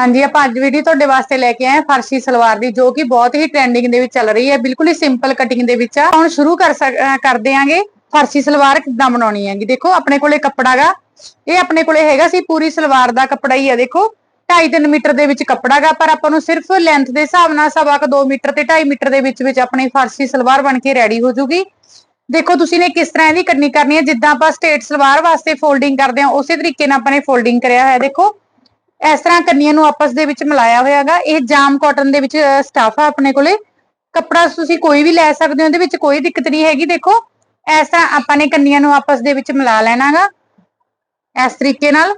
ਹਾਂਜੀ, ਆਪਾਂ ਅੱਜ ਵੀਡੀਓ ਤੁਹਾਡੇ ਵਾਸਤੇ ਲੈ ਕੇ ਆਏ ਹਾਂ ਫਰਸ਼ੀ ਸਲਵਾਰ ਦੀ, ਜੋ ਕਿ ਬਹੁਤ ਹੀ ਟ੍ਰੈਂਡਿੰਗ ਦੇ ਵਿੱਚ ਚੱਲ ਰਹੀ ਹੈ, ਬਿਲਕੁਲ ਹੀ ਸਿੰਪਲ ਕਟਿੰਗ ਦੇ ਵਿੱਚ ਆ। ਹੁਣ ਸ਼ੁਰੂ ਕਰ ਕਰਦੇ ਆਂਗੇ ਫਰਸ਼ੀ ਸਲਵਾਰ ਕਿੱਦਾਂ ਬਣਾਉਣੀ ਹੈਗੀ। ਦੇਖੋ, ਆਪਣੇ ਕੋਲੇ ਕੱਪੜਾਗਾ ਇਹ ਆਪਣੇ ਕੋਲੇ ਹੈਗਾ ਸੀ ਪੂਰੀ ਸਲਵਾਰ ਦਾ ਕੱਪੜਾ ਹੀ ਆ, ਦੇਖੋ। 2.5 ਮੀਟਰ ਦੇ ਵਿੱਚ ਕੱਪੜਾਗਾ ਪਰ ਆਪਾਂ ਨੂੰ ਸਿਰਫ ਲੈਂਥ ਦੇ ਹਿਸਾਬ ਨਾਲ ਸਵਾ ਕ 2 ਮੀਟਰ ਤੇ 2.5 ਮੀਟਰ ਦੇ ਵਿੱਚ ਵਿੱਚ ਆਪਣੀ ਫਰਸ਼ੀ ਸਲਵਾਰ ਬਣ ਕੇ ਰੈਡੀ ਹੋ ਜੂਗੀ। ਦੇਖੋ, ਤੁਸੀਂ ਨੇ ਕਿਸ ਤਰ੍ਹਾਂ ਇਹਦੀ ਕੱਟਣੀ ਕਰਨੀ ਹੈ? ਜਿੱਦਾਂ ਆਪਾਂ ਸਟੇਟ ਸਲਵਾਰ ਵਾਸਤੇ ਫੋਲਡਿੰਗ ਕਰਦੇ ਹਾਂ, ਉਸੇ ਤਰੀਕੇ ਨਾਲ ਆਪਾਂ ਨੇ ਫੋਲਡਿੰਗ ਕਰਿਆ ਹੋਇਆ, ਦੇਖੋ। ਇਸ ਤਰ੍ਹਾਂ ਕੰਨੀਆਂ ਨੂੰ ਆਪਸ ਦੇ ਵਿੱਚ ਮਿਲਾਇਆ ਹੋਇਆਗਾ। ਇਹ ਜਾਮ ਕਾਟਨ ਦੇ ਵਿੱਚ ਸਟਾਫ ਆ ਆਪਣੇ ਕੋਲੇ। ਕੱਪੜਾ ਤੁਸੀਂ ਕੋਈ ਵੀ ਲੈ ਸਕਦੇ ਹੋ ਇਹਦੇ ਵਿੱਚ ਕੋਈ ਦਿੱਕਤ ਨਹੀਂ ਹੈਗੀ। ਦੇਖੋ, ਇਸ ਤਰ੍ਹਾਂ ਆਪਾਂ ਨੇ ਕੰਨੀਆਂ ਨੂੰ ਆਪਸ ਦੇ ਵਿੱਚ ਮਿਲਾ ਲੈਣਾਗਾ, ਇਸ ਤਰੀਕੇ ਨਾਲ।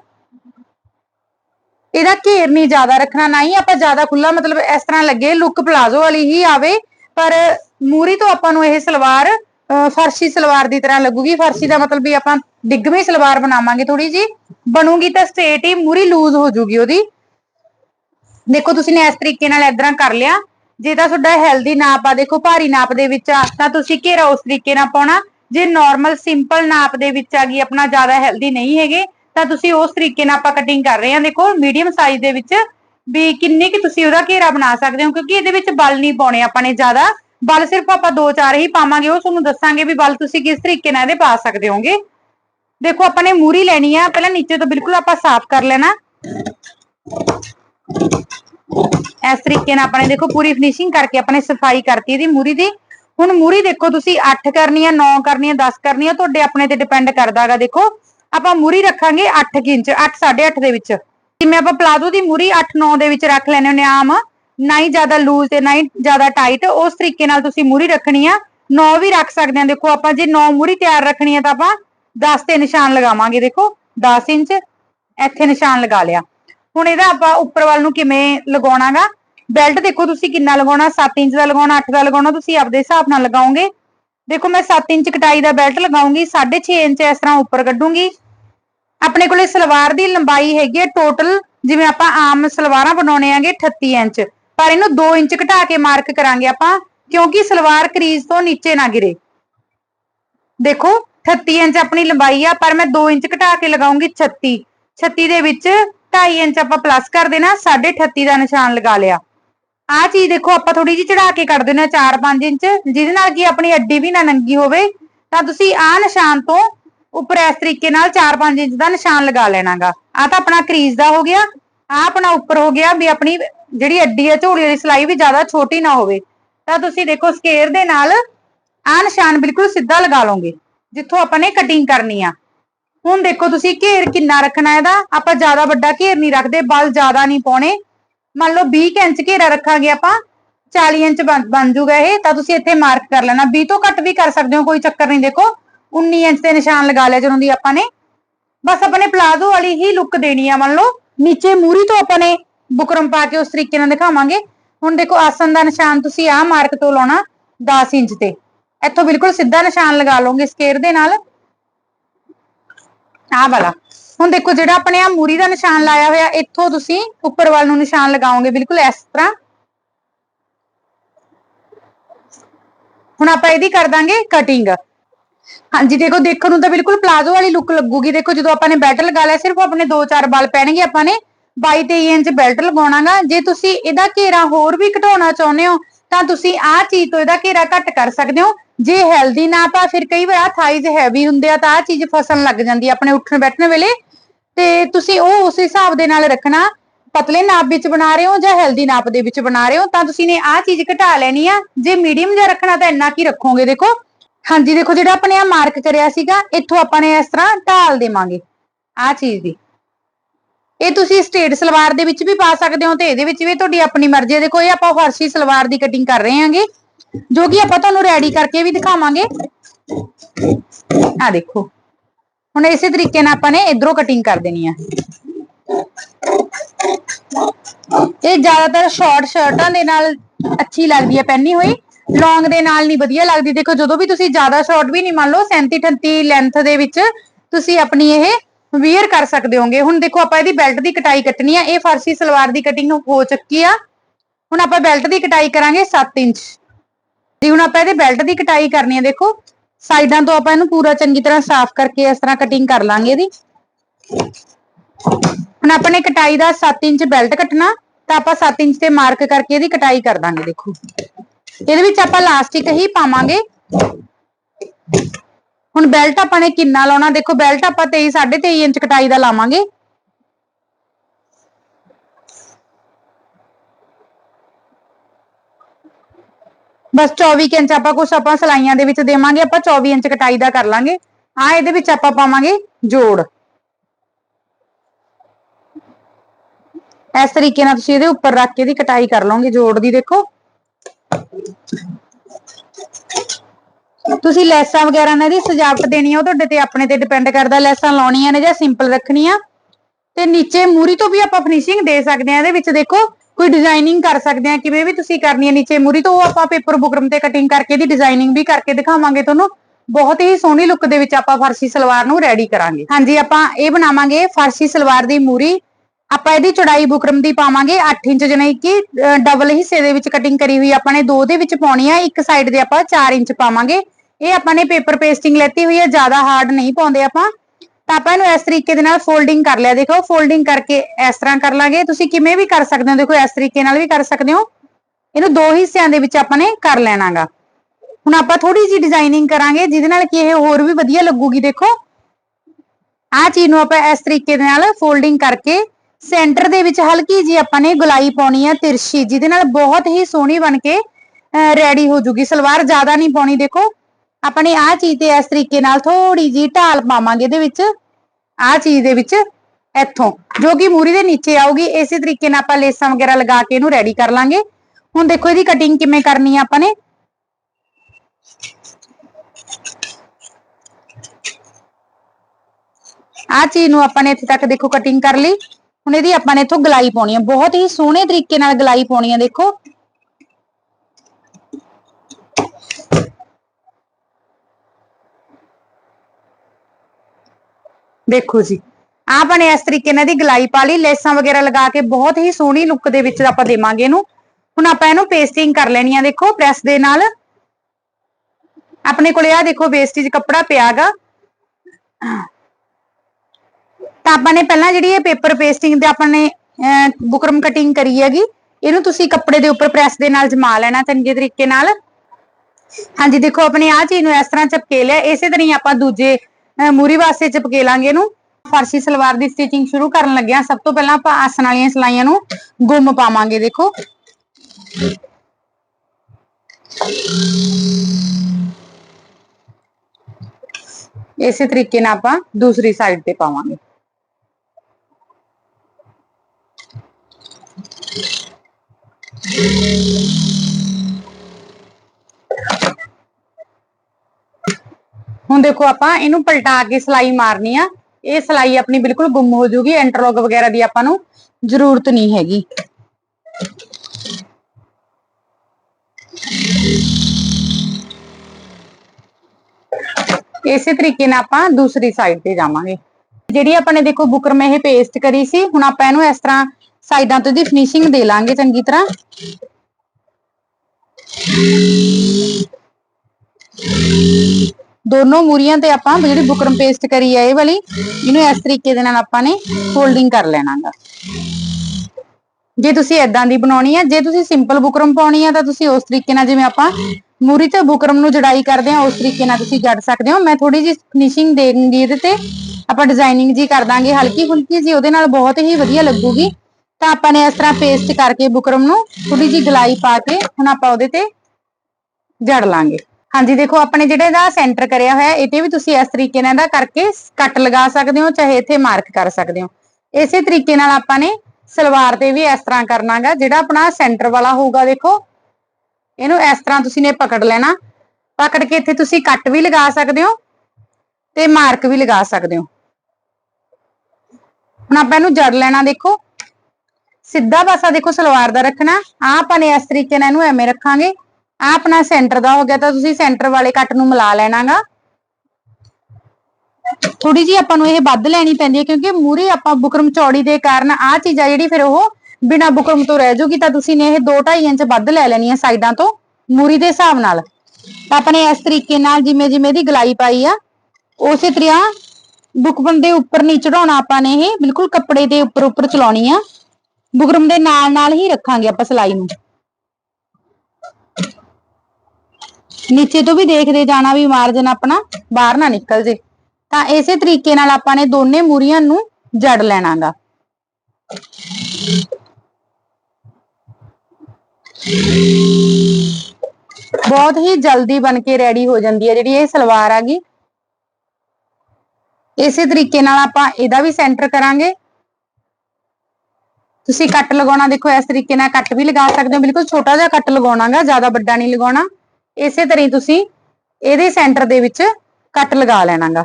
ਇਹਦਾ ਘੇਰ ਨਹੀਂ ਜ਼ਿਆਦਾ ਰੱਖਣਾ, ਨਾ ਹੀ ਆਪਾਂ ਜ਼ਿਆਦਾ ਖੁੱਲਾ ਮਤਲਬ ਇਸ ਤਰ੍ਹਾਂ ਲੱਗੇ ਲੁੱਕ ਪਲਾਜ਼ੋ ਵਾਲੀ ਹੀ ਆਵੇ। ਪਰ ਮੂਰੀ ਤੋਂ ਆਪਾਂ ਨੂੰ ਇਹ ਸਲਵਾਰ ਫਰਸ਼ੀ ਸਲਵਾਰ ਦੀ ਤਰ੍ਹਾਂ ਲੱਗੂਗੀ। ਫਰਸ਼ੀ ਦਾ ਮਤਲਬ ਵੀ ਆਪਾਂ ਡਿੱਗਵੀਂ ਸਲਵਾਰ ਬਣਾਵਾਂਗੇ ਥੋੜੀ ਜੀ ਬਣੂਗੀ ਤਾਂ ਸਟ੍ਰੇਟ ਹੀ, ਮੂਰੀ ਲੂਜ਼ ਹੋ ਜੂਗੀ ਉਹਦੀ। ਦੇਖੋ ਤੁਸੀਂ ਨੇ ਇਸ ਤਰੀਕੇ ਨਾਲ ਇਦਾਂ ਕਰ ਲਿਆ। ਜੇ ਤਾਂ ਤੁਹਾਡਾ ਹੈਲਦੀ ਨਾਪ ਆ, ਦੇਖੋ ਭਾਰੀ ਨਾਪ ਦੇ ਵਿੱਚ ਆ, ਤਾਂ ਤੁਸੀਂ ਘੇਰਾ ਉਸ ਤਰੀਕੇ ਨਾਲ ਪਾਉਣਾ। ਜੇ ਨਾਰਮਲ ਸਿੰਪਲ ਨਾਪ ਦੇ ਵਿੱਚ ਆ ਗਈ, ਆਪਣਾ ਜ਼ਿਆਦਾ ਹੈਲਦੀ ਨਹੀਂ ਹੈਗੇ, ਤਾਂ ਤੁਸੀਂ ਉਸ ਤਰੀਕੇ ਨਾਲ ਆਪਾਂ ਕਟਿੰਗ ਕਰ ਰਹੇ ਹਾਂ। ਦੇਖੋ ਮੀਡੀਅਮ ਸਾਈਜ਼ ਦੇ ਵਿੱਚ ਵੀ ਕਿੰਨੇ ਕਿ ਤੁਸੀਂ ਉਹਦਾ ਘੇਰਾ ਬਣਾ ਸਕਦੇ ਹੋ, ਕਿਉਂਕਿ ਇਹਦੇ ਵਿੱਚ ਬਲ ਨਹੀਂ ਪਾਉਣੇ ਆਪਾਂ ਨੇ ਜ਼ਿਆਦਾ। ਬਲ ਸਿਰਫ ਆਪਾਂ ਦੋ ਚਾਰ ਹੀ ਪਾਵਾਂਗੇ, ਉਹ ਤੁਹਾਨੂੰ ਦੱਸਾਂਗੇ ਵੀ ਬਲ ਤੁਸੀਂ ਕਿਸ ਤਰੀਕੇ ਨਾਲ ਇਹਦੇ ਪਾ ਸਕਦੇ ਹੋਗੇ। ਦੇਖੋ, ਆਪਾਂ ਨੇ ਮੂਰੀ ਲੈਣੀ ਆ, ਪਹਿਲਾਂ ਨੀਚੇ ਤੋਂ ਬਿਲਕੁਲ ਆਪਾਂ ਸਾਫ਼ ਕਰ ਲੈਣਾ। ਇਸ ਤਰੀਕੇ ਨਾਲ ਆਪਾਂ ਨੇ ਦੇਖੋ, ਪੂਰੀ ਫਿਨਿਸ਼ਿੰਗ ਕਰਕੇ ਆਪਾਂ ਨੇ ਸਫ਼ਾਈ ਕਰਤੀ ਇਹਦੀ ਮੂਰੀ ਦੀ। ਹੁਣ ਮੂਰੀ ਦੇਖੋ, ਤੁਸੀਂ 8 ਕਰਨੀ ਆ 9 ਕਰਨੀ ਆ 10 ਕਰਨੀ ਆ, ਤੁਹਾਡੇ ਆਪਣੇ ਤੇ ਡਿਪੈਂਡ ਕਰਦਾਗਾ ਦੇਖੋ। ਆਪਾਂ ਮੂਰੀ ਰੱਖਾਂਗੇ 8 ਇੰਚ 8 8.5 ਦੇ ਵਿੱਚ। ਜਿਵੇਂ ਆਪਾਂ ਪਲਾਜ਼ੋ ਦੀ ਮੂਰੀ 8 9 ਦੇ ਵਿੱਚ ਰੱਖ ਲੈਣੇ ਹੁੰਦੇ ਆਮ। ਨਾ ਹੀ ਜ਼ਿਆਦਾ ਲੂਜ਼ ਤੇ, ਨਾ ਹੀ ਜ਼ਿਆਦਾ ਟਾਈਟ ਉਸ ਤਰੀਕੇ ਨਾਲ ਤੁਸੀਂ ਮੂਰੀ ਰੱਖਣੀ ਆ। 9 ਵੀ ਰੱਖ ਸਕਦੇ ਆ। ਦੇਖੋ, ਆਪਾਂ ਜੇ 9 ਮੂਰੀ ਤਿਆਰ ਰੱਖਣੀ ਆ ਤਾਂ ਆਪਾਂ 10 ਤੇ ਨਿਸ਼ਾਨ ਲਗਾਵਾਂਗੇ। ਦੇਖੋ 10 ਇੰਚ ਇੱਥੇ ਨਿਸ਼ਾਨ ਲਗਾ ਲਿਆ। ਹੁਣ ਇਹਦਾ ਆਪਾਂ ਉੱਪਰ ਵੱਲ ਨੂੰ ਕਿਵੇਂ ਲਗਾਉਣਾਗਾ? ਬੈਲਟ ਦੇਖੋ ਤੁਸੀਂ ਕਿੰਨਾ ਲਗਾਉਣਾ? 7 ਇੰਚ ਦਾ ਲਗਾਉਣਾ 8 ਦਾ ਲਗਾਉਣਾ, ਤੁਸੀਂ ਆਪਦੇ ਹਿਸਾਬ ਨਾਲ ਲਗਾਓਗੇ। ਦੇਖੋ, ਮੈਂ 7 ਇੰਚ ਕਟਾਈ ਦਾ ਬੈਲਟ ਲਗਾਉਂਗੀ 6.5 ਇੰਚ ਇਸ ਤਰ੍ਹਾਂ ਉੱਪਰ ਕੱਢੂੰਗੀ। ਆਪਣੇ ਕੋਲੇ ਸਲਵਾਰ ਦੀ ਲੰਬਾਈ ਹੈਗੀ ਹੈ ਟੋਟਲ ਜਿਵੇਂ ਆਪਾਂ ਆਮ ਸਲਵਾਰਾਂ ਬਣਾਉਣੇ ਆਂਗੇ 38 ਇੰਚ। ਪਰ ਇਹਨੂੰ 2 ਇੰਚ ਘਟਾ ਕੇ ਮਾਰਕ ਕਰਾਂਗੇ ਆਪਾਂ, ਕਿਉਂਕਿ ਸਲਵਾਰ ਕਰੀਜ਼ ਤੋਂ ਨੀਚੇ ਨਾ ਗਿਰੇ। ਦੇਖੋ 38 ਇੰਚ ਆਪਣੀ ਲੰਬਾਈ ਆ, ਪਰ ਮੈਂ 2 ਇੰਚ ਘਟਾ ਕੇ ਲਗਾਉਂਗੀ 36 36 ਦੇ ਵਿੱਚ 2.5 ਇੰਚ ਆਪਾਂ ਪਲੱਸ ਕਰ ਦੇਣਾ 38.5 ਦਾ ਨਿਸ਼ਾਨ ਲਗਾ ਲਿਆ। ਆਹ ਚੀਜ਼ ਦੇਖੋ, ਆਪਾਂ ਥੋੜੀ ਜਿਹੀ ਚੜਾ ਕੇ ਕੱਢ ਦਿੰਦੇ ਆ 4-5 ਇੰਚ, ਜਿਹਦੇ ਨਾਲ ਕਿ ਆਪਣੀ ਅੱਡੀ ਵੀ ਨਾ ਨੰਗੀ ਹੋਵੇ। ਤਾਂ ਤੁਸੀਂ ਆਹ ਨਿਸ਼ਾਨ ਤੋਂ ਉੱਪਰ ਇਸ ਤਰੀਕੇ ਨਾਲ 4-5 ਇੰਚ ਦਾ ਨਿਸ਼ਾਨ ਲਗਾ ਲੈਣਾਗਾ। ਆਹ ਤਾਂ ਆਪਣਾ ਕਰੀਜ਼ ਦਾ ਹੋ ਗਿਆ ਆਹ ਆਪਣਾ ਉੱਪਰ ਹੋ ਗਿਆ ਵੀ ਆਪਣੀ ਜਿਹੜੀ ਅੱਡੀ ਹੈ, ਝੋਲੀ ਵਾਲੀ ਸਲਾਈ ਵੀ ਜ਼ਿਆਦਾ ਛੋਟੀ ਨਾ ਹੋਵੇ, ਤਾਂ ਤੁਸੀਂ ਦੇਖੋ ਸਕੇਅਰ ਦੇ ਨਾਲ ਆਹ ਨਿਸ਼ਾਨ ਬਿਲਕੁਲ ਸਿੱਧਾ ਲਗਾ ਲਓਗੇ, ਜਿੱਥੋਂ ਆਪਾਂ ਨੇ ਕਟਿੰਗ ਕਰਨੀ ਆ। ਹੁਣ ਦੇਖੋ ਤੁਸੀਂ ਘੇਰ ਕਿੰਨਾ ਰੱਖਣਾ ਇਹਦਾ, ਆਪਾਂ ਜ਼ਿਆਦਾ ਵੱਡਾ ਘੇਰ ਨਹੀਂ ਰੱਖਦੇ, ਬਲ ਜ਼ਿਆਦਾ ਨਹੀਂ ਪਾਉਣੇ। ਮੰਨ ਲਓ 20 ਇੰਚ ਘੇਰਾ ਰੱਖਾਂਗੇ ਆਪਾਂ 40 ਇੰਚ ਬਣ ਜੂਗਾ ਇਹ, ਤਾਂ ਤੁਸੀਂ ਇੱਥੇ ਮਾਰਕ ਕਰ ਲੈਣਾ। 20 ਤੋਂ ਘੱਟ ਵੀ ਕਰ ਸਕਦੇ ਹੋ, ਕੋਈ ਚੱਕਰ ਨਹੀਂ, ਦੇਖੋ 19 ਇੰਚ ਦੇ ਨਿਸ਼ਾਨ ਲਗਾ ਲਿਆ ਜਦੋਂ ਦੀ ਆਪਾਂ ਨੇ। ਬਸ ਆਪਣੇ ਪਲਾਜ਼ੋ ਵਾਲੀ ਹੀ ਲੁੱਕ ਦੇਣੀ ਆ, ਮੰਨ ਲਓ, ਨੀਚੇ ਮੂਰੀ ਤੋਂ ਆਪਾਂ ਨੇ ਬੁਕਰਮ ਪਾ ਕੇ ਉਸ ਤਰੀਕੇ ਨਾਲ ਦਿਖਾਵਾਂਗੇ। ਹੁਣ ਦੇਖੋ ਆਸਨ ਦਾ ਨਿਸ਼ਾਨ ਤੁਸੀਂ ਆਹ ਮਾਰਕ ਤੋਂ ਲਾਉਣਾ 10 ਇੰਚ ਤੇ। ਇੱਥੋਂ ਬਿਲਕੁਲ ਸਿੱਧਾ ਨਿਸ਼ਾਨ ਲਗਾ ਲਓਗੇ ਸਕੇਅਰ ਦੇ ਨਾਲ। ਆਹ ਵਾਲਾ। ਹੁਣ ਦੇਖੋ, ਜਿਹੜਾ ਆਪਣੇ ਆ ਮੂਰੀ ਦਾ ਨਿਸ਼ਾਨ ਲਾਇਆ ਹੋਇਆ, ਇੱਥੋਂ ਤੁਸੀਂ ਉੱਪਰ ਵੱਲ ਨੂੰ ਨਿਸ਼ਾਨ ਲਗਾਓਗੇ ਬਿਲਕੁਲ ਇਸ ਤਰ੍ਹਾਂ। ਹੁਣ ਆਪਾਂ ਇਹਦੀ ਕਰ ਦਾਂਗੇ ਕਟਿੰਗ ਹਾਂਜੀ, ਦੇਖੋ, ਦੇਖਣ ਨੂੰ ਤਾਂ ਬਿਲਕੁਲ ਪਲਾਜ਼ੋ ਵਾਲੀ ਲੁੱਕ ਲੱਗੂਗੀ। ਦੇਖੋ, ਜਦੋਂ ਆਪਾਂ ਨੇ ਬੈਲਟ ਲਗਾ ਲਿਆ, ਸਿਰਫ ਆਪਣੇ 2-4 ਬਲ ਪੈਣਗੇ ਆਪਾਂ ਨੇ। 22-23 ਇੰਚ ਬੈਲਟ ਲਗਾਉਣਾਗਾ। ਜੇ ਤੁਸੀਂ ਇਹਦਾ ਘੇਰਾ ਹੋਰ ਵੀ ਘਟਾਉਣਾ ਚਾਹੁੰਦੇ ਹੋ, ਤਾਂ ਤੁਸੀਂ ਆਹ ਚੀਜ਼ ਤੋਂ ਇਹਦਾ ਘੇਰਾ ਘੱਟ ਕਰ ਸਕਦੇ ਹੋ। ਜੇ ਹੈਲਦੀ ਨਾ ਪਾ ਫਿਰ ਕਈ ਵਾਰ ਥਾਈਜ਼ ਹੈਵੀ ਹੁੰਦੇ ਆ, ਤਾਂ ਆਹ ਚੀਜ਼ ਫਸਣ ਲੱਗ ਜਾਂਦੀ ਆ ਆਪਣੇ ਉੱਠਣ ਬੈਠਣ ਵੇਲੇ। ਤੇ ਤੁਸੀਂ ਉਹ ਉਸ ਹਿਸਾਬ ਦੇ ਨਾਲ ਰੱਖਣਾ। ਪਤਲੇ ਨਾਪ ਵਿੱਚ ਬਣਾ ਰਹੇ ਹੋ ਜਾਂ ਹੈਲਦੀ ਨਾਪ ਦੇ ਵਿੱਚ ਬਣਾ ਰਹੇ ਹੋ, ਤਾਂ ਤੁਸੀਂ ਨੇ ਆਹ ਚੀਜ਼ ਘਟਾ ਲੈਣੀ ਆ। ਜੇ ਮੀਡੀਅਮ ਜਿਹਾ ਰੱਖਣਾ, ਤਾਂ ਇੰਨਾ ਕੀ ਰੱਖੋਗੇ ਦੇਖੋ। ਹਾਂਜੀ, ਦੇਖੋ ਜਿਹੜਾ ਆਪਣੇ ਆ ਮਾਰਕ ਕਰਿਆ ਸੀਗਾ, ਇੱਥੋਂ ਆਪਾਂ ਨੇ ਇਸ ਤਰ੍ਹਾਂ ਢਾਲ ਦੇਵਾਂਗੇ। ਆਹ ਚੀਜ਼ ਦੀ। ਇਹ ਤੁਸੀਂ ਸਟੇਟ ਸਲਵਾਰ ਦੇ ਵਿੱਚ ਵੀ ਪਾ ਸਕਦੇ ਹੋ ਤੇ ਇਹਦੇ ਵਿੱਚ ਵੀ ਤੁਹਾਡੀ ਆਪਣੀ ਮਰਜ਼ੀ ਹੈ। ਦੇਖੋ, ਇਹ ਆਪਾਂ ਫਰਸ਼ੀ ਸਲਵਾਰ ਦੀ ਕਟਿੰਗ ਕਰ ਰਹੇ ਹਾਂਗੇ, ਜੋ ਕਿ ਆਪਾਂ ਤੁਹਾਨੂੰ ਰੈਡੀ ਕਰਕੇ ਵੀ ਦਿਖਾਵਾਂਗੇ। ਆ ਦੇਖੋ, ਹੁਣ ਇਸੇ ਤਰੀਕੇ ਨਾਲ ਆਪਾਂ ਨੇ ਇਧਰੋਂ ਕਟਿੰਗ ਕਰ ਦੇਣੀ ਆ। ਇਹ ਜ਼ਿਆਦਾਤਰ ਸ਼ਾਰਟ ਸ਼ਰਟਾਂ ਦੇ ਨਾਲ ਅੱਛੀ ਲੱਗਦੀ ਹੈ ਪਹਿਨੀ ਹੋਈ। ਲੌਂਗ ਦੇ ਨਾਲ ਨਹੀਂ ਵਧੀਆ ਲੱਗਦੀ। ਦੇਖੋ, ਜਦੋਂ ਵੀ ਤੁਸੀਂ ਜ਼ਿਆਦਾ ਸ਼ਾਰਟ ਵੀ ਨਹੀਂ ਮੰਨ ਲਓ 37 38 ਲੈਂਥ ਦੇ ਵਿੱਚ ਤੁਸੀਂ ਆਪਣੀ ਇਹ ਵੇਅਰ ਕਰ ਸਕਦੇ ਹੋਗੇ। ਹੁਣ ਦੇਖੋ, ਆਪਾਂ ਇਹਦੀ ਬੈਲਟ ਦੀ ਕਟਾਈ ਕੱਟਣੀ ਆ। ਇਹ ਫਰਸੀ ਸਲਵਾਰ ਦੀ ਕਟਿੰਗ ਹੋ ਚੁੱਕੀ ਆ। ਹੁਣ ਆਪਾਂ ਬੈਲਟ ਦੀ ਕਟਾਈ ਕਰਾਂਗੇ 7 ਇੰਚ। ਜੀ, ਹੁਣ ਆਪਾਂ ਇਹਦੇ ਬੈਲਟ ਦੀ ਕਟਾਈ ਕਰਨੀ ਆ, ਦੇਖੋ। ਸਾਈਡਾਂ ਤੋਂ ਆਪਾਂ ਇਹਨੂੰ ਪੂਰਾ ਚੰਗੀ ਤਰ੍ਹਾਂ ਸਾਫ਼ ਕਰਕੇ ਇਸ ਤਰ੍ਹਾਂ ਕਟਿੰਗ ਕਰ ਲਾਂਗੇ ਇਹਦੀ। ਹੁਣ ਆਪਣੇ ਕਟਾਈ ਦਾ 7 ਇੰਚ ਬੈਲਟ ਕੱਟਣਾ। ਤਾਂ ਆਪਾਂ 7 ਇੰਚ ਤੇ ਮਾਰਕ ਕਰਕੇ ਇਹਦੀ ਕਟਾਈ ਕਰ ਦਾਂਗੇ, ਦੇਖੋ। ਇਹਦੇ ਵਿੱਚ ਆਪਾਂ ਲਾਸਟਿਕ ਹੀ ਪਾਵਾਂਗੇ। ਹੁਣ ਬੈਲਟ ਆਪਾਂ ਨੇ ਕਿੰਨਾ ਲਾਉਣਾ? ਦੇਖੋ ਬੈਲਟ ਆਪਾਂ 23 23.5 ਇੰਚ ਕਟਾਈ ਦਾ ਲਾਵਾਂਗੇ। ਬਸ 24 ਇੰਚ ਆਪਾਂ ਕੁਛ ਆਪਾਂ ਸਲਾਈਆਂ ਦੇ ਵਿੱਚ ਦੇਵਾਂਗੇ, ਆਪਾਂ 24 ਇੰਚ ਕਟਾਈ ਦਾ ਕਰ ਲਾਂਗੇ। ਆ ਇਹਦੇ ਵਿੱਚ ਆਪਾਂ ਪਾਵਾਂਗੇ ਜੋੜ। ਇਸ ਤਰੀਕੇ ਨਾਲ ਤੁਸੀਂ ਇਹਦੇ ਉੱਪਰ ਰੱਖ ਕੇ ਇਹਦੀ ਕਟਾਈ ਕਰ ਲਓਗੇ ਜੋੜ ਦੀ, ਦੇਖੋ। ਤੁਸੀਂ ਲੈਸਾਂ ਵਗੈਰਾ ਨਾਲ ਇਹਦੀ ਸਜਾਵਟ ਦੇਣੀ ਆ, ਉਹ ਤੁਹਾਡੇ ਤੇ ਆਪਣੇ ਤੇ ਡਿਪੈਂਡ ਕਰਦਾ, ਲੈਸਾਂ ਲਾਉਣੀਆਂ ਨੇ ਜਾਂ ਸਿੰਪਲ ਰੱਖਣੀਆਂ। ਤੇ ਨੀਚੇ ਮੂਰੀ ਤੋਂ ਵੀ ਆਪਾਂ ਫਿਨਿਸ਼ਿੰਗ ਦੇ ਸਕਦੇ ਆ, ਇਹਦੇ ਵਿੱਚ ਦੇਖੋ, ਕੋਈ ਡਿਜ਼ਾਈਨਿੰਗ ਕਰ ਸਕਦੇ ਆ, ਕਿਵੇਂ ਵੀ ਤੁਸੀਂ ਕਰਨੀ ਹੈ ਨੀਚੇ ਮੂਰੀ ਤੋਂ, ਉਹ ਆਪਾਂ ਪੇਪਰ ਬੁਕਰਮ ਤੇ ਕਟਿੰਗ ਕਰਕੇ ਇਹਦੀ ਡਿਜ਼ਾਈਨਿੰਗ ਵੀ ਕਰਕੇ ਦਿਖਾਵਾਂਗੇ ਤੁਹਾਨੂੰ। ਬਹੁਤ ਹੀ ਸੋਹਣੀ ਲੁੱਕ ਦੇ ਵਿੱਚ ਆਪਾਂ ਫਰਸ਼ੀ ਸਲਵਾਰ ਨੂੰ ਰੈਡੀ ਕਰਾਂਗੇ। ਹਾਂਜੀ, ਆਪਾਂ ਇਹ ਬਣਾਵਾਂਗੇ ਫਰਸ਼ੀ ਸਲਵਾਰ ਦੀ ਮੂਰੀ। ਆਪਾਂ ਇਹਦੀ ਚੌੜਾਈ ਬੁਕਰਮ ਦੀ ਪਾਵਾਂਗੇ 8 ਇੰਚ ਜਣੇ ਕਿ ਡਬਲ ਹਿੱਸੇ ਦੇ ਵਿੱਚ ਕਟਿੰਗ ਕਰੀ ਹੋਈ ਆਪਾਂ ਨੇ, ਦੋ ਦੇ ਵਿੱਚ ਪਾਉਣੀ ਆ, ਇੱਕ ਸਾਈਡ ਦੇ ਆਪਾਂ 4 ਇੰਚ ਪਾਵਾਂਗੇ। ਇਹ ਆਪਾਂ ਨੇ ਪੇਪਰ ਪੇਸਟਿੰਗ ਲੈਤੀ ਹੋਈ ਹੈ ਜ਼ਿਆਦਾ ਹਾਰਡ ਨਹੀਂ ਪਾਉਂਦੇ ਆਪਾਂ। ਤਾਂ ਆਪਾਂ ਇਹਨੂੰ ਇਸ ਤਰੀਕੇ ਦੇ ਨਾਲ ਫੋਲਡਿੰਗ ਕਰ ਲਿਆ, ਦੇਖੋ ਫੋਲਡਿੰਗ ਕਰਕੇ ਇਸ ਤਰ੍ਹਾਂ ਕਰ ਲਾਂਗੇ। ਤੁਸੀਂ ਕਿਵੇਂ ਵੀ ਕਰ ਸਕਦੇ ਹੋ, ਦੇਖੋ, ਇਸ ਤਰੀਕੇ ਨਾਲ ਵੀ ਕਰ ਸਕਦੇ ਹੋ। ਇਹਨੂੰ ਦੋ ਹਿੱਸਿਆਂ ਦੇ ਵਿੱਚ ਆਪਾਂ ਨੇ ਕਰ ਲੈਣਾਗਾ। ਹੁਣ ਆਪਾਂ ਥੋੜੀ ਜੀ ਡਿਜ਼ਾਈਨਿੰਗ ਕਰਾਂਗੇ, ਜਿਹਦੇ ਨਾਲ ਕਿ ਇਹ ਹੋਰ ਵੀ ਵਧੀਆ ਲੱਗੂਗੀ, ਦੇਖੋ। ਆਹ ਚੀਜ਼ ਨੂੰ ਆਪਾਂ ਇਸ ਤਰੀਕੇ ਦੇ ਨਾਲ ਫੋਲਡਿੰਗ ਕਰਕੇ ਸੈਂਟਰ ਦੇ ਵਿੱਚ ਹਲਕੀ ਜੀ ਆਪਾਂ ਨੇ ਗੁਲਾਈ ਪਾਉਣੀ ਆ ਤਿਰਛੀ, ਜਿਹਦੇ ਨਾਲ ਬਹੁਤ ਹੀ ਸੋਹਣੀ ਬਣ ਕੇ ਰੈਡੀ ਹੋ ਜੂਗੀ। ਸਲਵਾਰ ਜ਼ਿਆਦਾ ਨਹੀਂ ਪਾਉਣੀ, ਦੇਖੋ। ਆਪਾਂ ਨੇ ਆਹ ਚੀਜ਼ ਤੇ ਇਸ ਤਰੀਕੇ ਨਾਲ ਥੋੜੀ ਜੀ ਢਾਲ ਪਾਵਾਂਗੇ ਇਹਦੇ ਵਿੱਚ। ਆਹ ਚੀਜ਼ ਦੇ ਵਿੱਚ ਇੱਥੋਂ, ਜੋ ਕਿ ਮੂਰੀ ਦੇ ਨੀਚੇ ਆਊਗੀ, ਇਸੇ ਤਰੀਕੇ ਨਾਲ ਆਪਾਂ ਲੇਸਾਂ ਵਗੈਰਾ ਲਗਾ ਕੇ ਇਹਨੂੰ ਰੈਡੀ ਕਰ ਲਾਂਗੇ। ਹੁਣ ਦੇਖੋ ਇਹਦੀ ਕਟਿੰਗ ਕਿਵੇਂ ਕਰਨੀ ਆ ਆਪਾਂ ਨੇ। ਆਹ ਚੀਜ਼ ਨੂੰ ਆਪਾਂ ਨੇ ਇੱਥੇ ਤੱਕ ਦੇਖੋ ਕਟਿੰਗ ਕਰ ਲਈ। ਹੁਣ ਇਹਦੀ ਆਪਾਂ ਨੇ ਇੱਥੋਂ ਗਲਾਈ ਪਾਉਣੀ ਆ, ਬਹੁਤ ਹੀ ਸੋਹਣੇ ਤਰੀਕੇ ਨਾਲ ਗਲਾਈ ਪਾਉਣੀ ਆ, ਦੇਖੋ। ਦੇਖੋ ਜੀ ਆਪਾਂ ਨੇ ਇਸ ਤਰੀਕੇ ਨਾਲ ਦੀ ਗਲਾਈ ਪਾ ਲਈ, ਲੈਸਾਂ ਵਗੈਰਾ ਲਗਾ ਕੇ ਬਹੁਤ ਹੀ ਸੋਹਣੀ ਲੁੱਕ ਦੇ ਵਿੱਚ ਆਪਾਂ ਦੇਵਾਂਗੇ ਇਹਨੂੰ। ਹੁਣ ਆਪਾਂ ਇਹਨੂੰ ਪੇਸਟਿੰਗ ਕਰ ਲੈਣੀ ਆ, ਦੇਖੋ ਪ੍ਰੈਸ ਦੇ ਨਾਲ। ਆਪਣੇ ਕੋਲੇ ਆ ਦੇਖੋ ਵੇਸਟੇਜ ਕੱਪੜਾ ਪਿਆਗਾ ਤਾਂ ਆਪਾਂ ਨੇ ਪਹਿਲਾਂ ਜਿਹੜੀ ਇਹ ਪੇਪਰ ਪੇਸਟਿੰਗ ਤੇ ਆਪਾਂ ਨੇ ਬੁਕਰਮ ਕਟਿੰਗ ਕਰੀ ਹੈਗੀ, ਇਹਨੂੰ ਤੁਸੀਂ ਕੱਪੜੇ ਦੇ ਉੱਪਰ ਪ੍ਰੈਸ ਦੇ ਨਾਲ ਜਮਾ ਲੈਣਾ ਚੰਗੇ ਤਰੀਕੇ ਨਾਲ। ਹਾਂਜੀ, ਦੇਖੋ ਆਪਣੇ ਆ ਚੀਜ਼ ਨੂੰ ਇਸ ਤਰ੍ਹਾਂ ਚਪਕੇ ਲਿਆ, ਇਸੇ ਤਰ੍ਹਾਂ ਹੀ ਆਪਾਂ ਦੂਜੇ ਮੂਰੀ ਵਾਸਤੇ ਚਪਕੇ ਲਾਂਗੇ ਇਹਨੂੰ। ਫਰਸ਼ੀ ਸਲਵਾਰ ਦੀ ਸਟਿਚਿੰਗ ਸ਼ੁਰੂ ਕਰਨ ਲੱਗਿਆ। ਸਭ ਤੋਂ ਪਹਿਲਾਂ ਆਪਾਂ ਆਸਣ ਵਾਲੀਆਂ ਸਲਾਈਆਂ ਨੂੰ ਗੁੰਮ ਪਾਵਾਂਗੇ, ਦੇਖੋ। ਇਸੇ ਤਰੀਕੇ ਨਾਲ ਆਪਾਂ ਦੂਸਰੀ ਸਾਈਡ ਤੇ ਪਾਵਾਂਗੇ। ਹੁਣ ਦੇਖੋ ਆਪਾਂ ਇਹਨੂੰ ਪਲਟਾ ਕੇ ਸਲਾਈ ਮਾਰਨੀ ਆ। ਇਹ ਸਲਾਈ ਆਪਣੀ ਬਿਲਕੁਲ ਗੁੰਮ ਹੋ ਜੂਗੀ, ਇੰਟਰਲੌਕ ਵਗੈਰਾ ਦੀ ਆਪਾਂ ਨੂੰ ਜ਼ਰੂਰਤ ਨਹੀਂ ਹੈਗੀ। ਇਸੇ ਤਰੀਕੇ ਨਾਲ ਆਪਾਂ ਦੂਸਰੀ ਸਾਈਡ ਤੇ ਜਾਵਾਂਗੇ। ਜਿਹੜੀ ਆਪਾਂ ਨੇ ਦੇਖੋ ਬੁਕਰਮ ਇਹ ਪੇਸਟ ਕਰੀ ਸੀ, ਹੁਣ ਆਪਾਂ ਇਹਨੂੰ ਇਸ ਤਰ੍ਹਾਂ ਸਾਈਡਾਂ ਤੋਂ ਦੀ ਫਿਨਿਸ਼ਿੰਗ ਦੇ ਲਾਂਗੇ ਚੰਗੀ ਤਰ੍ਹਾਂ। ਦੋਨੋਂ ਮੂਰੀਆਂ ਤੇ ਆਪਾਂ ਜਿਹੜੀ ਬੁਕਰਮ ਪੇਸਟ ਕਰੀ ਆ ਇਹ ਵਾਲੀ, ਇਹਨੂੰ ਇਸ ਤਰੀਕੇ ਦੇ ਨਾਲ ਆਪਾਂ ਨੇ ਫੋਲਡਿੰਗ ਕਰ ਲੈਣਾਗਾ। ਜੇ ਤੁਸੀਂ ਐਦਾਂ ਦੀ ਬਣਾਉਣੀ ਆ, ਜੇ ਤੁਸੀਂ ਸਿੰਪਲ ਬੁਕਰਮ ਪਾਉਣੀ ਆ, ਤਾਂ ਤੁਸੀਂ ਉਸ ਤਰੀਕੇ ਨਾਲ ਜਿਵੇਂ ਆਪਾਂ ਮੂਰੀ ਤੇ ਬੁਕਰਮ ਨੂੰ ਜੜਾਈ ਕਰਦੇ ਆ, ਉਸ ਤਰੀਕੇ ਨਾਲ ਤੁਸੀਂ ਜੜ ਸਕਦੇ ਹੋ। ਮੈਂ ਥੋੜੀ ਜਿਹੀ ਫਿਨਿਸ਼ਿੰਗ ਦੇਵਾਂਗੀ ਇਹਦੇ ਤੇ ਆਪਾਂ ਡਿਜ਼ਾਈਨਿੰਗ ਜੀ ਕਰ ਦਾਂਗੇ, ਹਲਕੀ ਫੁਲਕੀ ਜੀ ਉਹਦੇ ਨਾਲ ਬਹੁਤ ਹੀ ਵਧੀਆ ਲੱਗੂਗੀ। ਤਾਂ ਆਪਾਂ ਨੇ ਇਸ ਤਰ੍ਹਾਂ ਪੇਸਟ ਕਰਕੇ ਬੁਕਰਮ ਨੂੰ ਥੋੜੀ ਜਿਹੀ ਗਲਾਈ ਪਾ ਕੇ ਹੁਣ ਆਪਾਂ ਉਹਦੇ ਤੇ ਜੜ ਲਾਂਗੇ। ਹਾਂਜੀ, ਦੇਖੋ ਆਪਣੇ ਜਿਹੜੇ ਦਾ ਸੈਂਟਰ ਕਰਿਆ ਹੋਇਆ, ਇਹ ਤੇ ਵੀ ਤੁਸੀਂ ਇਸ ਤਰੀਕੇ ਨਾਲ ਇਹਦਾ ਕਰਕੇ ਕੱਟ ਲਗਾ ਸਕਦੇ ਹੋ, ਚਾਹੇ ਇੱਥੇ ਮਾਰਕ ਕਰ ਸਕਦੇ ਹੋ। ਇਸੇ ਤਰੀਕੇ ਨਾਲ ਆਪਾਂ ਨੇ ਸਲਵਾਰ ਤੇ ਵੀ ਇਸ ਤਰ੍ਹਾਂ ਕਰਨਾਗਾ, ਜਿਹੜਾ ਆਪਣਾ ਸੈਂਟਰ ਵਾਲਾ ਹੋਊਗਾ, ਦੇਖੋ। ਇਹਨੂੰ ਇਸ ਤਰ੍ਹਾਂ ਤੁਸੀਂ ਨੇ ਪਕੜ ਲੈਣਾ। ਪਕੜ ਕੇ ਇੱਥੇ ਤੁਸੀਂ ਕੱਟ ਵੀ ਲਗਾ ਸਕਦੇ ਹੋ ਤੇ ਮਾਰਕ ਵੀ ਲਗਾ ਸਕਦੇ ਹੋ। ਹੁਣ ਆਪਾਂ ਇਹਨੂੰ ਜੜ ਲੈਣਾ, ਦੇਖੋ। ਸਿੱਧਾ ਪਾਸਾ ਦੇਖੋ ਸਲਵਾਰ ਦਾ ਰੱਖਣਾ। ਆ ਆਪਾਂ ਨੇ ਇਸ ਤਰੀਕੇ ਨਾਲ ਇਹਨੂੰ ਐਵੇਂ ਰੱਖਾਂਗੇ। ਆ ਆਪਣਾ ਸੈਂਟਰ ਦਾ ਹੋ ਗਿਆ ਤਾਂ ਤੁਸੀਂ ਸੈਂਟਰ ਵਾਲੇ ਕੱਟ ਨੂੰ ਮਿਲਾ ਲੈਣਾਗਾ। ਥੋੜੀ ਜੀ ਆਪਾਂ ਨੂੰ ਇਹ ਵੱਧ ਲੈਣੀ ਪੈਂਦੀ ਹੈ ਕਿਉਂਕਿ ਮੂਰੀ ਆਪਾਂ ਬੁਕਰਮ ਚੌੜੀ ਦੇ ਕਾਰਨ ਆ ਚੀਜ਼ ਆ ਜਿਹੜੀ ਫਿਰ ਉਹ ਬਿਨਾ ਬੁਕਰਮ ਤੋਂ ਰਹਿ ਜੂਗੀ ਤਾਂ ਤੁਸੀਂ ਨੇ ਇਹ 2.5 ਇੰਚ ਵੱਧ ਲੈ ਲੈਣੀ ਹੈ ਸਾਈਡਾਂ ਤੋਂ ਮੂਰੀ ਦੇ ਹਿਸਾਬ ਨਾਲ। ਤਾਂ ਆਪਾਂ ਨੇ ਇਸ ਤਰੀਕੇ ਨਾਲ ਜਿਵੇਂ ਜਿਵੇਂ ਦੀ ਗਲਾਈ ਪਾਈ ਆ, ਉਸੇ ਤਰ੍ਹਾਂ ਬੁਕਰਮ ਦੇ ਉੱਪਰ ਨਹੀਂ ਚੜਾਉਣਾ ਆਪਾਂ ਨੇ ਇਹ, ਬਿਲਕੁਲ ਕੱਪੜੇ ਦੇ ਉੱਪਰ ਉੱਪਰ ਚਲਾਉਣੀ ਆ। ਬੁਕਰਮ ਦੇ ਨਾਲ ਨਾਲ ਹੀ ਰੱਖਾਂਗੇ ਆਪਾਂ ਸਲਾਈ ਨੂੰ। ਨੀਚੇ ਤੋਂ ਵੀ ਦੇਖਦੇ ਜਾਣਾ ਵੀ ਮਾਰਜਨ ਆਪਣਾ ਬਾਹਰ ਨਾ ਨਿਕਲ ਜੇ। ਤਾਂ ਇਸੇ ਤਰੀਕੇ ਨਾਲ ਆਪਾਂ ਨੇ ਦੋਨੇ ਮੂਰੀਆਂ ਨੂੰ ਜੜ ਲੈਣਾਗਾ। ਬਹੁਤ ਹੀ ਜਲਦੀ ਬਣ ਕੇ ਰੈਡੀ ਹੋ ਜਾਂਦੀ ਹੈ ਜਿਹੜੀ ਇਹ ਸਲਵਾਰ ਆ ਗਈ ਇਸੇ ਤਰੀਕੇ ਨਾਲ ਆਪਾਂ ਇਹਦਾ ਵੀ ਸੈਂਟਰ ਕਰਾਂਗੇ। ਤੁਸੀਂ ਕੱਟ ਲਗਾਉਣਾ ਦੇਖੋ, ਇਸ ਤਰੀਕੇ ਨਾਲ ਕੱਟ ਵੀ ਲਗਾ ਸਕਦੇ ਹੋ। ਬਿਲਕੁਲ ਛੋਟਾ ਜਿਹਾ ਕੱਟ ਲਗਾਉਣਾਗਾ, ਜ਼ਿਆਦਾ ਵੱਡਾ ਨਹੀਂ ਲਗਾਉਣਾ। ਇਸੇ ਤਰ੍ਹਾਂ ਹੀ ਤੁਸੀਂ ਇਹਦੇ ਸੈਂਟਰ ਦੇ ਵਿੱਚ ਕੱਟ ਲਗਾ ਲੈਣਾਗਾ।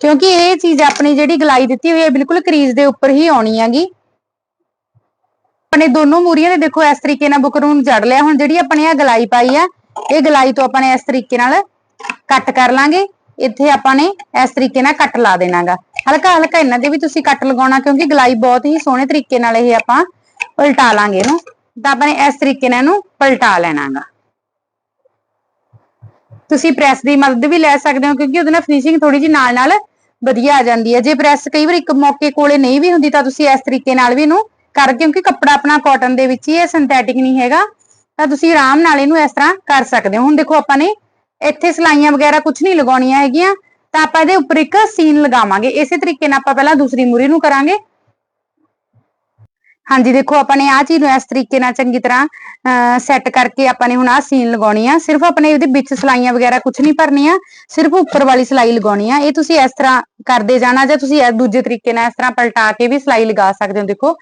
ਕਿਉਂਕਿ ਇਹ ਚੀਜ਼ ਆਪਣੀ ਜਿਹੜੀ ਗਲਾਈ ਦਿੱਤੀ ਹੋਈ ਹੈ ਬਿਲਕੁਲ ਕਰੀਜ਼ ਦੇ ਉੱਪਰ ਹੀ ਆਉਣੀ ਹੈਗੀ। ਆਪਣੇ ਦੋਨੋਂ ਮੂਰੀਆਂ ਨੇ ਦੇਖੋ, ਇਸ ਤਰੀਕੇ ਨਾਲ ਬੁਕਰਮ ਨੂੰ ਜੜ ਲਿਆ। ਹੁਣ ਜਿਹੜੀ ਆਪਣੇ ਆ ਗਲਾਈ ਪਾਈ ਆ ਇਹ ਗਲਾਈ ਤੋਂ ਆਪਾਂ ਨੇ ਇਸ ਤਰੀਕੇ ਨਾਲ ਕੱਟ ਕਰ ਲਾਂਗੇ। ਇੱਥੇ ਆਪਾਂ ਨੇ ਇਸ ਤਰੀਕੇ ਨਾਲ ਕੱਟ ਲਾ ਦੇਣਾਗਾ। ਹਲਕਾ ਹਲਕਾ ਇਹਨਾਂ ਦੇ ਵੀ ਤੁਸੀਂ ਕੱਟ ਲਗਾਉਣਾ, ਕਿਉਂਕਿ ਗਲਾਈ ਬਹੁਤ ਹੀ ਸੋਹਣੇ ਤਰੀਕੇ ਨਾਲ ਇਹ ਆਪਾਂ ਪਲਟਾ ਲਾਂਗੇ ਇਹਨੂੰ। ਤਾਂ ਆਪਾਂ ਨੇ ਇਸ ਤਰੀਕੇ ਨਾਲ ਇਹਨੂੰ ਪਲਟਾ ਲੈਣਾਗਾ। ਤੁਸੀਂ ਪ੍ਰੈਸ ਦੀ ਮਦਦ ਵੀ ਲੈ ਸਕਦੇ ਹੋ, ਕਿਉਂਕਿ ਉਹਦੇ ਨਾਲ ਫਿਨਿਸ਼ਿੰਗ ਥੋੜੀ ਜਿਹੀ ਨਾਲ ਨਾਲ ਵਧੀਆ ਆ ਜਾਂਦੀ ਹੈ। ਜੇ ਪ੍ਰੈਸ ਕਈ ਵਾਰ ਇੱਕ ਮੌਕੇ ਕੋਲੇ ਨਹੀਂ ਵੀ ਹੁੰਦੀ, ਤਾਂ ਤੁਸੀਂ ਇਸ ਤਰੀਕੇ ਨਾਲ ਵੀ ਇਹਨੂੰ ਕਰ, ਕਿਉਂਕਿ ਕੱਪੜਾ ਆਪਣਾ ਕਾਟਨ ਦੇ ਵਿੱਚ ਹੀ ਹੈ ਸਿੰਥੈਟਿਕ ਨਹੀਂ ਹੈਗਾ। ਤਾਂ ਤੁਸੀਂ ਆਰਾਮ ਨਾਲ ਇਹਨੂੰ ਇਸ ਤਰ੍ਹਾਂ ਕਰ ਸਕਦੇ ਹੋ। ਹੁਣ ਦੇਖੋ ਆਪਾਂ ਨੇ ਇੱਥੇ ਸਲਾਈਆਂ ਵਗੈਰਾ ਕੁਝ ਨਹੀਂ ਲਗਾਉਣੀਆਂ ਹੈਗੀਆਂ, ਤਾਂ ਆਪਾਂ ਇਹਦੇ ਉੱਪਰ ਇੱਕ ਸੀਨ ਲਗਾਵਾਂਗੇ। ਇਸੇ ਤਰੀਕੇ ਨਾਲ ਆਪਾਂ ਪਹਿਲਾਂ ਦੂਸਰੀ ਮੂਰੀ ਨੂੰ ਕਰਾਂਗੇ। ਹਾਂਜੀ, ਦੇਖੋ, ਆਪਾਂ ਨੇ ਆਹ ਚੀਜ਼ ਨੂੰ ਇਸ ਤਰੀਕੇ ਨਾਲ ਚੰਗੀ ਤਰ੍ਹਾਂ ਸੈੱਟ ਕਰਕੇ ਆਪਾਂ ਨੇ ਹੁਣ ਆਹ ਸੀਨ ਲਗਾਉਣੀ ਆ। ਸਿਰਫ ਆਪਣੇ ਇਹਦੇ ਵਿੱਚ ਸਲਾਈਆਂ ਵਗੈਰਾ ਕੁਝ ਨਹੀਂ ਭਰਨੀਆਂ, ਸਿਰਫ ਉੱਪਰ ਵਾਲੀ ਸਲਾਈ ਲਗਾਉਣੀ ਆ। ਇਹ ਤੁਸੀਂ ਇਸ ਤਰ੍ਹਾਂ ਕਰਦੇ ਜਾਣਾ ਜਾਂ ਤੁਸੀਂ ਦੂਜੇ ਤਰੀਕੇ ਨਾਲ ਇਸ ਤਰ੍ਹਾਂ ਪਲਟਾ ਕੇ ਵੀ ਸਲਾਈ ਲਗਾ ਸਕਦੇ ਹੋ, ਦੇਖੋ,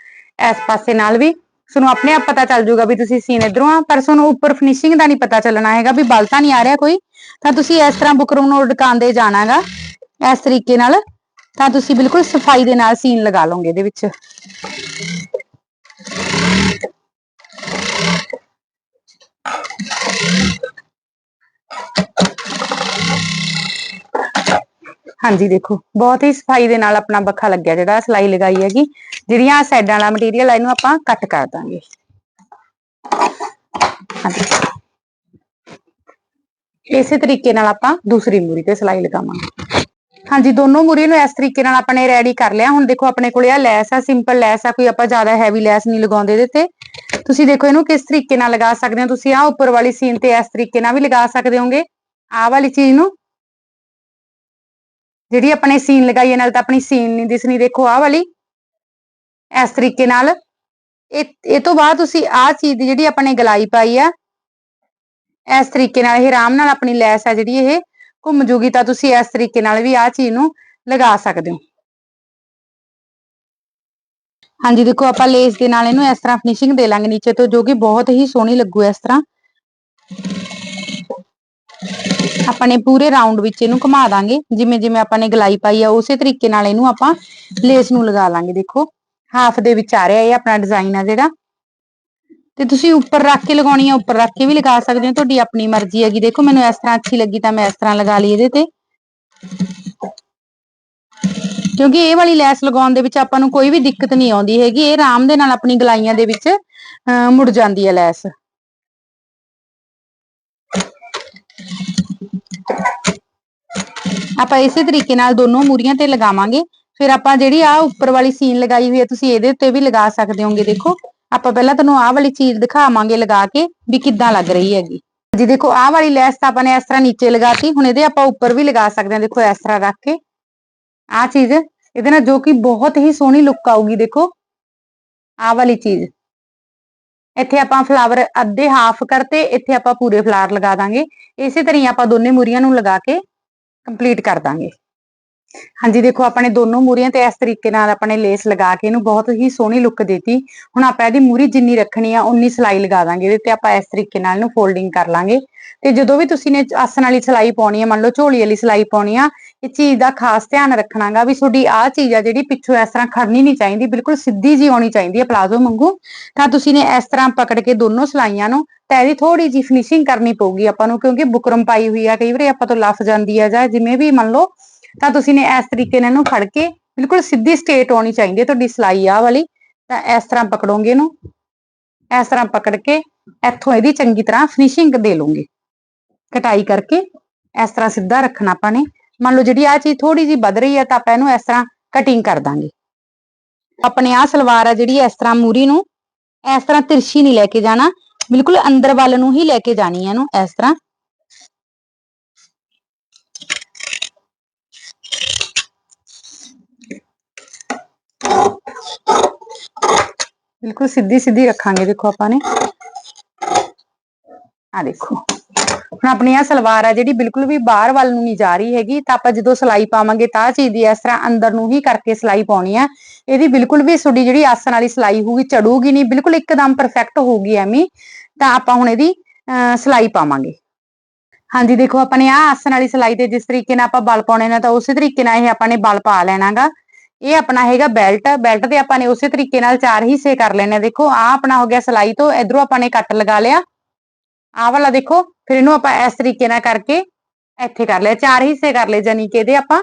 ਇਸ ਪਾਸੇ ਨਾਲ ਵੀ। ਤੁਹਾਨੂੰ ਆਪਣੇ ਆਪ ਪਤਾ ਚੱਲ ਜਾਊਗਾ ਵੀ ਤੁਸੀਂ ਸੀਨ ਇਧਰੋਂ ਆ, ਪਰ ਤੁਹਾਨੂੰ ਉੱਪਰ ਫਿਨਿਸ਼ਿੰਗ ਦਾ ਨਹੀਂ ਪਤਾ ਚੱਲਣਾ ਹੈਗਾ ਵੀ ਬਲ ਤਾਂ ਨਹੀਂ ਆ ਰਿਹਾ ਕੋਈ। ਤਾਂ ਤੁਸੀਂ ਇਸ ਤਰ੍ਹਾਂ ਬੁਕਰਮ ਨੂੰ ਡਕਾਉਂਦੇ ਜਾਣਾਗਾ, ਇਸ ਤਰੀਕੇ ਨਾਲ। ਤਾਂ ਤੁਸੀਂ ਬਿਲਕੁਲ ਸਫ਼ਾਈ ਦੇ ਨਾਲ ਸੀਨ ਲਗਾ ਲਓਗੇ ਇਹਦੇ ਵਿੱਚ। ਹਾਂਜੀ, ਦੇਖੋ, ਬਹੁਤ ਹੀ ਸਫ਼ਾਈ ਦੇ ਨਾਲ ਆਪਣਾ ਬੱਖਾ ਲੱਗਿਆ, ਜਿਹੜਾ ਸਲਾਈ ਲਗਾਈ ਹੈਗੀ, ਜਿਹੜੀਆਂ ਸਾਈਡਾਂ ਵਾਲਾ ਮਟੀਰੀਅਲ ਆ, ਇਹਨੂੰ ਆਪਾਂ ਕੱਟ ਕਰ ਦਾਂਗੇ। ਹਾਂਜੀ। ਇਸੇ ਤਰੀਕੇ ਨਾਲ ਆਪਾਂ ਦੂਸਰੀ ਮੂਰੀ ਤੇ ਸਲਾਈ ਲਗਾਵਾਂਗੇ। ਹਾਂਜੀ, ਦੋਨੋਂ ਮੂਰੀ ਨੂੰ ਇਸ ਤਰੀਕੇ ਨਾਲ ਆਪਾਂ ਨੇ ਰੈਡੀ ਕਰ ਲਿਆ। ਹੁਣ ਦੇਖੋ, ਆਪਣੇ ਕੋਲੇ ਆ ਲੈਸ ਆ ਸਿੰਪਲ ਲੈਸ ਆ, ਕੋਈ ਆਪਾਂ ਜ਼ਿਆਦਾ ਹੈਵੀ ਲੈਸ ਨਹੀਂ ਲਗਾਉਂਦੇ ਇਹਦੇ ਤੇ। ਤੁਸੀਂ ਦੇਖੋ, ਇਹਨੂੰ ਕਿਸ ਤਰੀਕੇ ਨਾਲ ਲਗਾ ਸਕਦੇ ਹੋ? ਤੁਸੀਂ ਆ ਉੱਪਰ ਵਾਲੀ ਸੀਨ ਤੇ ਇਸ ਤਰੀਕੇ ਨਾਲ ਵੀ ਲਗਾ ਸਕਦੇ ਹੋਗੇ। ਆਹ ਵਾਲੀ ਚੀਜ਼ ਨੂੰ ਜਿਹੜੀ ਆਪਣੇ ਸੀਨ ਲਗਾਈ ਹੈ ਨਾਲ ਤਾਂ ਆਪਣੀ ਸੀਨ ਨਹੀਂ ਦਿਸਣੀ, ਦੇਖੋ ਆਹ ਵਾਲੀ। ਇਸ ਤਰੀਕੇ ਨਾਲ। ਇਹ ਇਹ ਤੋਂ ਬਾਅਦ ਤੁਸੀਂ ਆਹ ਚੀਜ਼ ਦੀ ਜਿਹੜੀ ਆਪਣੇ ਗਲਾਈ ਪਾਈ ਆ, ਇਸ ਤਰੀਕੇ ਨਾਲ ਇਹ ਆਰਾਮ ਨਾਲ ਆਪਣੀ ਲੈਸ ਆ ਜਿਹੜੀ ਇਹ, ਘੁੰਮ ਜੂਗੀ ਤਾਂ ਤੁਸੀਂ ਇਸ ਤਰੀਕੇ ਨਾਲ ਵੀ ਆਹ ਚੀਜ਼ ਨੂੰ ਲਗਾ ਸਕਦੇ ਹੋ। ਹਾਂਜੀ, ਦੇਖੋ ਆਪਾਂ ਲੇਸ ਦੇ ਨਾਲ ਇਹਨੂੰ ਇਸ ਤਰ੍ਹਾਂ ਫਿਨਿਸ਼ਿੰਗ ਦੇ ਲਾਂਗੇ ਨੀਚੇ ਤੋਂ, ਜੋ ਕਿ ਬਹੁਤ ਹੀ ਸੋਹਣੀ ਲੱਗੂ ਇਸ ਤਰ੍ਹਾਂ। ਆਪਾਂ ਨੇ ਪੂਰੇ ਰਾਉਂਡ ਵਿੱਚ ਇਹਨੂੰ ਘੁਮਾ ਦਾਂਗੇ। ਜਿਵੇਂ ਜਿਵੇਂ ਆਪਾਂ ਨੇ ਗਲਾਈ ਪਾਈ ਆ, ਉਸੇ ਤਰੀਕੇ ਨਾਲ ਇਹਨੂੰ ਆਪਾਂ ਲੇਸ ਨੂੰ ਲਗਾ ਲਾਂਗੇ, ਦੇਖੋ। ਹਾਫ ਦੇ ਵਿੱਚ ਆ ਰਿਹਾ ਇਹ ਆਪਣਾ ਡਿਜ਼ਾਈਨ ਆ ਜਿਹੜਾ। ਤੇ ਤੁਸੀਂ ਉੱਪਰ ਰੱਖ ਕੇ ਲਗਾਉਣੀ ਆ, ਉੱਪਰ ਰੱਖ ਕੇ ਵੀ ਲਗਾ ਸਕਦੇ ਹੋ। ਤੁਹਾਡੀ ਆਪਣੀ ਮਰਜ਼ੀ ਹੈਗੀ। ਦੇਖੋ, ਮੈਨੂੰ ਇਸ ਤਰ੍ਹਾਂ ਅੱਛੀ ਲੱਗੀ ਤਾਂ ਮੈਂ ਇਸ ਤਰ੍ਹਾਂ ਲਗਾ ਲਈ ਇਹਦੇ ਤੇ। ਕਿਉਂਕਿ ਇਹ ਵਾਲੀ ਲੈਸ ਲਗਾਉਣ ਦੇ ਵਿੱਚ ਆਪਾਂ ਨੂੰ ਕੋਈ ਵੀ ਦਿੱਕਤ ਨਹੀਂ ਆਉਂਦੀ ਹੈਗੀ। ਇਹ ਆਰਾਮ ਦੇ ਨਾਲ ਆਪਣੀ ਗਲਾਈਆਂ ਦੇ ਵਿੱਚ ਮੁੜ ਜਾਂਦੀ ਹੈ ਲੈਸ ਆਪਾਂ ਇਸੇ ਤਰੀਕੇ ਨਾਲ ਦੋਨੋਂ ਮੂਰੀਆਂ ਤੇ ਲਗਾਵਾਂਗੇ। ਫਿਰ ਆਪਾਂ ਜਿਹੜੀ ਆ ਉੱਪਰ ਵਾਲੀ ਸੀਨ ਲਗਾਈ ਹੋਈ ਹੈ, ਤੁਸੀਂ ਇਹਦੇ ਉੱਤੇ ਵੀ ਲਗਾ ਸਕਦੇ ਹੋਗੇ। ਦੇਖੋ, ਆਪਾਂ ਪਹਿਲਾਂ ਤੁਹਾਨੂੰ ਆਹ ਵਾਲੀ ਚੀਜ਼ ਦਿਖਾਵਾਂਗੇ ਲਗਾ ਕੇ ਵੀ ਕਿੱਦਾਂ ਲੱਗ ਰਹੀ ਹੈਗੀ। ਜੀ ਦੇਖੋ, ਆਹ ਵਾਲੀ ਲੈਸ ਤਾਂ ਆਪਾਂ ਨੇ ਇਸ ਤਰ੍ਹਾਂ ਨੀਚੇ ਲਗਾਤੀ। ਹੁਣ ਇਹਦੇ ਆਪਾਂ ਉੱਪਰ ਵੀ ਲਗਾ ਸਕਦੇ ਹਾਂ, ਦੇਖੋ ਇਸ ਤਰ੍ਹਾਂ ਰੱਖ ਕੇ। ਆਹ ਚੀਜ਼, ਇਹਦੇ ਨਾਲ ਜੋ ਕਿ ਬਹੁਤ ਹੀ ਸੋਹਣੀ ਲੁੱਕ ਆਊਗੀ, ਦੇਖੋ। ਆਹ ਵਾਲੀ ਚੀਜ਼। ਇੱਥੇ ਆਪਾਂ ਫਲਾਵਰ ਅੱਧੇ ਹਾਫ ਕਰਤੇ, ਇੱਥੇ ਆਪਾਂ ਪੂਰੇ ਫਲਾਵਰ ਲਗਾ ਦਾਂਗੇ। ਇਸੇ ਤਰ੍ਹਾਂ ਆਪਾਂ ਦੋਨੇ ਮੂਰੀਆਂ ਨੂੰ ਲਗਾ ਕੇ ਕੰਪਲੀਟ ਕਰ ਦਾਂਗੇ। ਹਾਂਜੀ, ਦੇਖੋ ਆਪਣੇ ਦੋਨੋਂ ਮੂਰੀਆਂ ਤੇ ਇਸ ਤਰੀਕੇ ਨਾਲ ਆਪਣੇ ਲੇਸ ਲਗਾ ਕੇ ਇਹਨੂੰ ਬਹੁਤ ਹੀ ਸੋਹਣੀ ਲੁੱਕ ਦਿੱਤੀ। ਹੁਣ ਆਪਾਂ ਇਹਦੀ ਮੂਰੀ ਜਿੰਨੀ ਰੱਖਣੀ ਆ ਉਨੀ ਸਲਾਈ ਲਗਾ ਦਾਂਗੇ ਇਹਦੇ ਤੇ, ਆਪਾਂ ਇਸ ਤਰੀਕੇ ਨਾਲ ਇਹਨੂੰ ਫੋਲਡਿੰਗ ਕਰ ਲਾਂਗੇ। ਤੇ ਜਦੋਂ ਵੀ ਤੁਸੀਂ ਨੇ ਆਸਣ ਵਾਲੀ ਸਲਾਈ ਪਾਉਣੀ ਆ, ਮੰਨ ਲਓ ਝੋਲੀ ਵਾਲੀ ਸਲਾਈ ਪਾਉਣੀ ਆ, ਇਹ ਚੀਜ਼ ਦਾ ਖਾਸ ਧਿਆਨ ਰੱਖਣਾਗਾ ਵੀ ਤੁਹਾਡੀ ਆਹ ਚੀਜ਼ ਆ ਜਿਹੜੀ ਪਿੱਛੋਂ ਇਸ ਤਰ੍ਹਾਂ ਖੜਨੀ ਨਹੀਂ ਚਾਹੀਦੀ, ਬਿਲਕੁਲ ਸਿੱਧੀ ਜੀ ਆਉਣੀ ਚਾਹੀਦੀ ਹੈ ਪਲਾਜ਼ੋ ਵਾਂਗੂ। ਤਾਂ ਤੁਸੀਂ ਨੇ ਇਸ ਤਰ੍ਹਾਂ ਪਕੜ ਕੇ ਦੋਨੋਂ ਸਲਾਈਆਂ ਨੂੰ ਤਾਂ ਇਹਦੀ ਥੋੜੀ ਜੀ ਫਿਨਿਸ਼ਿੰਗ ਕਰਨੀ ਪਊਗੀ ਆਪਾਂ ਨੂੰ, ਕਿਉਂਕਿ ਬੁਕਰਮ ਪਾਈ ਹੋਈ ਆ, ਕਈ ਵਾਰੀ ਆਪਾਂ ਤੋਂ ਲਫ਼ ਜਾਂਦੀ ਆ ਜਾਂ ਜਿਵੇਂ ਵੀ ਮੰਨ ਲਓ ਤਾਂ ਤੁਸੀਂ ਨੇ ਇਸ ਤਰੀਕੇ ਨਾਲ ਇਹਨੂੰ ਫੜ ਕੇ ਬਿਲਕੁਲ ਸਿੱਧੀ ਸਟੇਟ ਆਉਣੀ ਚਾਹੀਦੀ ਹੈ, ਤੁਹਾਡੀ ਸਲਾਈ ਆ ਵਾਲੀ। ਤਾਂ ਇਸ ਤਰ੍ਹਾਂ ਪਕੜੋਗੇ ਇਹਨੂੰ। ਇਸ ਤਰ੍ਹਾਂ ਪਕੜ ਕੇ ਇੱਥੋਂ ਇਹਦੀ ਚੰਗੀ ਤਰ੍ਹਾਂ ਫਿਨਿਸ਼ਿੰਗ ਦੇ ਲਓਗੇ ਕਟਾਈ ਕਰਕੇ ਇਸ ਤਰ੍ਹਾਂ ਸਿੱਧਾ ਰੱਖਣਾ ਆਪਾਂ ਨੇ। ਮੰਨ ਲਓ ਜਿਹੜੀ ਆ ਚੀਜ਼ ਥੋੜੀ ਜੀ ਵੱਧ ਰਹੀ ਹੈ, ਤਾਂ ਆਪਾਂ ਇਹਨੂੰ ਇਸ ਤਰ੍ਹਾਂ ਕਟਿੰਗ ਕਰ ਦਾਂਗੇ। ਆਪਣੇ ਆ ਸਲਵਾਰ ਆ ਜਿਹੜੀ ਇਸ ਤਰ੍ਹਾਂ ਮੂਰੀ ਨੂੰ ਇਸ ਤਰ੍ਹਾਂ ਤਿਰਛੀ ਨਹੀਂ ਲੈ ਕੇ ਜਾਣਾ। ਬਿਲਕੁਲ ਅੰਦਰ ਵੱਲ ਨੂੰ ਹੀ ਲੈ ਕੇ ਜਾਣੀ ਹੈ ਇਹਨੂੰ ਇਸ ਤਰ੍ਹਾਂ। ਬਿਲਕੁਲ ਸਿੱਧੀ ਸਿੱਧੀ ਰੱਖਾਂਗੇ ਦੇਖੋ ਆਪਾਂ ਨੇ। ਆ ਦੇਖੋ। ਹੁਣ ਆਪਣੀ ਆ ਸਲਵਾਰ ਆ ਜਿਹੜੀ ਬਿਲਕੁਲ ਵੀ ਬਾਹਰ ਵੱਲ ਨੂੰ ਨਹੀਂ ਜਾ ਰਹੀ ਹੈਗੀ ਤਾਂ ਆਪਾਂ ਜਦੋਂ ਸਲਾਈ ਪਾਵਾਂਗੇ ਤਾਂ ਚੀਜ਼ ਦੀ ਇਸ ਤਰ੍ਹਾਂ ਅੰਦਰ ਨੂੰ ਹੀ ਕਰਕੇ ਸਲਾਈ ਪਾਉਣੀ ਆ। ਇਹਦੀ ਬਿਲਕੁਲ ਵੀ ਤੁਹਾਡੀ ਜਿਹੜੀ ਆਸਣ ਵਾਲੀ ਸਲਾਈ ਹੋਊਗੀ ਚੜੂਗੀ ਨਹੀਂ ਬਿਲਕੁਲ ਇੱਕਦਮ ਪਰਫੈਕਟ ਹੋਊਗੀ ਐਵੇਂ। ਤਾਂ ਆਪਾਂ ਹੁਣ ਇਹਦੀ ਅਹ, ਸਲਾਈ ਪਾਵਾਂਗੇ। ਹਾਂਜੀ ਦੇਖੋ ਆਪਾਂ ਨੇ ਆ ਆਸਣ ਵਾਲੀ ਸਲਾਈ ਤੇ ਜਿਸ ਤਰੀਕੇ ਨਾਲ ਆਪਾਂ ਬਲ ਪਾਉਣੇ ਨੇ ਤਾਂ ਉਸੇ ਤਰੀਕੇ ਨਾਲ ਇਹ ਆਪਾਂ ਨੇ ਬਲ ਪਾ ਲੈਣਾਗਾ। ਇਹ ਆਪਣਾ ਹੈਗਾ ਬੈਲਟ ਬੈਲਟ ਤੇ ਆਪਾਂ ਨੇ ਉਸੇ ਤਰੀਕੇ ਨਾਲ ਚਾਰ ਹਿੱਸੇ ਕਰ ਲੈਣੇ ਆ। ਦੇਖੋ ਆ ਆਪਣਾ ਹੋ ਗਿਆ ਸਲਾਈ ਤੋਂ, ਇਧਰੋਂ ਆਪਾਂ ਨੇ ਕੱਟ ਲਗਾ ਲਿਆ। ਆਹ ਵਾਲਾ ਦੇਖੋ, ਫਿਰ ਇਹਨੂੰ ਆਪਾਂ ਇਸ ਤਰੀਕੇ ਨਾਲ ਕਰਕੇ ਇੱਥੇ ਕਰ ਲਿਆ। ਚਾਰ ਹਿੱਸੇ ਕਰ ਲਏ ਜਾਨੀ ਕਿ ਇਹਦੇ ਆਪਾਂ।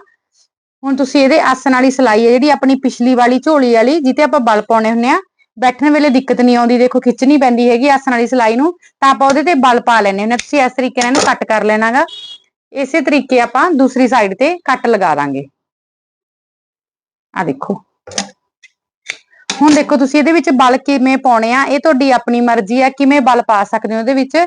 ਹੁਣ ਤੁਸੀਂ ਇਹਦੇ ਆਸਣ ਵਾਲੀ ਸਲਾਈ ਹੈ, ਜਿਹੜੀ ਆਪਣੀ ਪਿਛਲੀ ਵਾਲੀ ਝੋਲੀ ਵਾਲੀ ਜਿੱਤੇ ਆਪਾਂ ਬਲ ਪਾਉਣੇ ਹੁੰਨੇ ਆ। ਬੈਠਣ ਵੇਲੇ ਦਿੱਕਤ ਨਹੀਂ ਆਉਂਦੀ, ਦੇਖੋ, ਖਿੱਚਣੀ ਪੈਂਦੀ ਹੈਗੀ ਆਸਣ ਵਾਲੀ ਸਲਾਈ ਨੂੰ। ਤਾਂ ਆਪਾਂ ਉਹਦੇ ਤੇ ਬਲ ਪਾ ਲੈਣੇ ਹੁੰਨੇ ਤੁਸੀਂ ਇਸ ਤਰੀਕੇ ਨਾਲ ਇਹਨੂੰ ਕੱਟ ਕਰ ਲੈਣਾਗਾ। ਇਸੇ ਤਰੀਕੇ ਆਪਾਂ ਦੂਸਰੀ ਸਾਈਡ ਤੇ ਕੱਟ ਲਗਾ ਦਾਂਗੇ। ਆ ਦੇਖੋ। ਹੁਣ ਦੇਖੋ ਤੁਸੀਂ ਇਹਦੇ ਵਿੱਚ ਬਲ ਕਿਵੇਂ ਪਾਉਣੇ ਆ, ਇਹ ਤੁਹਾਡੀ ਆਪਣੀ ਮਰਜ਼ੀ ਆ, ਕਿਵੇਂ ਬਲ ਪਾ ਸਕਦੇ ਹੋ ਇਹਦੇ ਵਿੱਚ।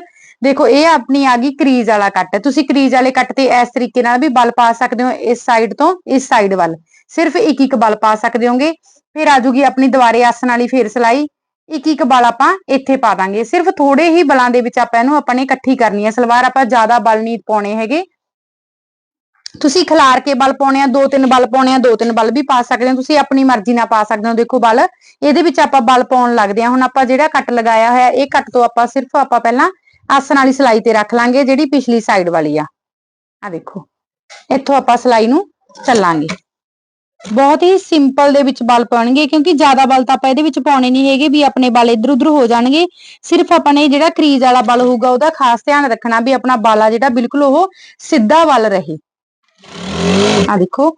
ਦੇਖੋ, ਇਹ ਆਪਣੀ ਆ ਗਈ ਕਰੀਜ਼ ਵਾਲਾ ਕੱਟ। ਤੁਸੀਂ ਕਰੀਜ਼ ਵਾਲੇ ਕੱਟ ਤੇ ਇਸ ਤਰੀਕੇ ਨਾਲ ਵੀ ਬਲ ਪਾ ਸਕਦੇ ਹੋ ਇਸ ਸਾਈਡ ਤੋਂ, ਇਸ ਸਾਈਡ ਵੱਲ। ਸਿਰਫ ਇੱਕ ਇੱਕ ਬਲ ਪਾ ਸਕਦੇ ਹੋਗੇ। ਫਿਰ ਆਜੂਗੀ ਆਪਣੀ ਦੁਬਾਰੇ ਆਸਣ ਵਾਲੀ ਫੇਰ ਸਲਾਈ। ਇੱਕ ਇੱਕ ਬਲ ਆਪਾਂ ਇੱਥੇ ਪਾ ਦਾਂਗੇ। ਸਿਰਫ ਥੋੜੇ ਹੀ ਬਲਾਂ ਦੇ ਵਿੱਚ ਆਪਾਂ ਇਹਨੂੰ ਆਪਾਂ ਨੇ ਇਕੱਠੀ ਕਰਨੀ ਹੈ ਸਲਵਾਰ ਆਪਾਂ ਜ਼ਿਆਦਾ ਬਲ ਨਹੀਂ ਪਾਉਣੇ ਹੈਗੇ। ਤੁਸੀਂ ਖਿਲਾਰ ਕੇ ਬਲ ਪਾਉਣੇ ਆ, ਦੋ ਤਿੰਨ ਬਲ ਪਾਉਣੇ ਆ, ਦੋ ਤਿੰਨ ਬਲ ਵੀ ਪਾ ਸਕਦੇ ਹੋ, ਤੁਸੀਂ ਆਪਣੀ ਮਰਜ਼ੀ ਨਾਲ ਪਾ ਸਕਦੇ ਹੋ, ਦੇਖੋ ਬਲ। ਇਹਦੇ ਵਿੱਚ ਆਪਾਂ ਬਲ ਪਾਉਣ ਲੱਗਦੇ ਆ ਹੁਣ ਆਪਾਂ ਜਿਹੜਾ ਕੱਟ ਲਗਾਇਆ ਹੋਇਆ, ਇਹ ਕੱਟ ਤੋਂ ਆਪਾਂ ਸਿਰਫ ਆਪਾਂ ਪਹਿਲਾਂ ਆਸਣ ਵਾਲੀ ਸਲਾਈ ਤੇ ਰੱਖ ਲਾਂਗੇ, ਜਿਹੜੀ ਪਿਛਲੀ ਸਾਈਡ ਵਾਲੀ ਆ। ਆ ਦੇਖੋ, ਇੱਥੋਂ ਆਪਾਂ ਸਲਾਈ ਨੂੰ ਚੱਲਾਂਗੇ। ਬਹੁਤ ਹੀ ਸਿੰਪਲ ਦੇ ਵਿੱਚ ਬਲ ਪਾਉਣਗੇ, ਕਿਉਂਕਿ ਜ਼ਿਆਦਾ ਬਲ ਤਾਂ ਆਪਾਂ ਇਹਦੇ ਵਿੱਚ ਪਾਉਣੇ ਨਹੀਂ ਹੈਗੇ, ਵੀ ਆਪਣੇ ਬਲ ਇਧਰ ਉੱਧਰ ਹੋ ਜਾਣਗੇ। ਸਿਰਫ ਆਪਾਂ ਨੇ ਜਿਹੜਾ ਕਰੀਜ਼ ਵਾਲਾ ਬਲ ਹੋਊਗਾ, ਉਹਦਾ ਖਾਸ ਧਿਆਨ ਰੱਖਣਾ ਵੀ ਆਪਣਾ ਬਲ ਆ ਜਿਹੜਾ ਬਿਲਕੁਲ ਉਹ ਸਿੱਧਾ ਬਲ ਰਹੇ। ਆ ਦੇਖੋ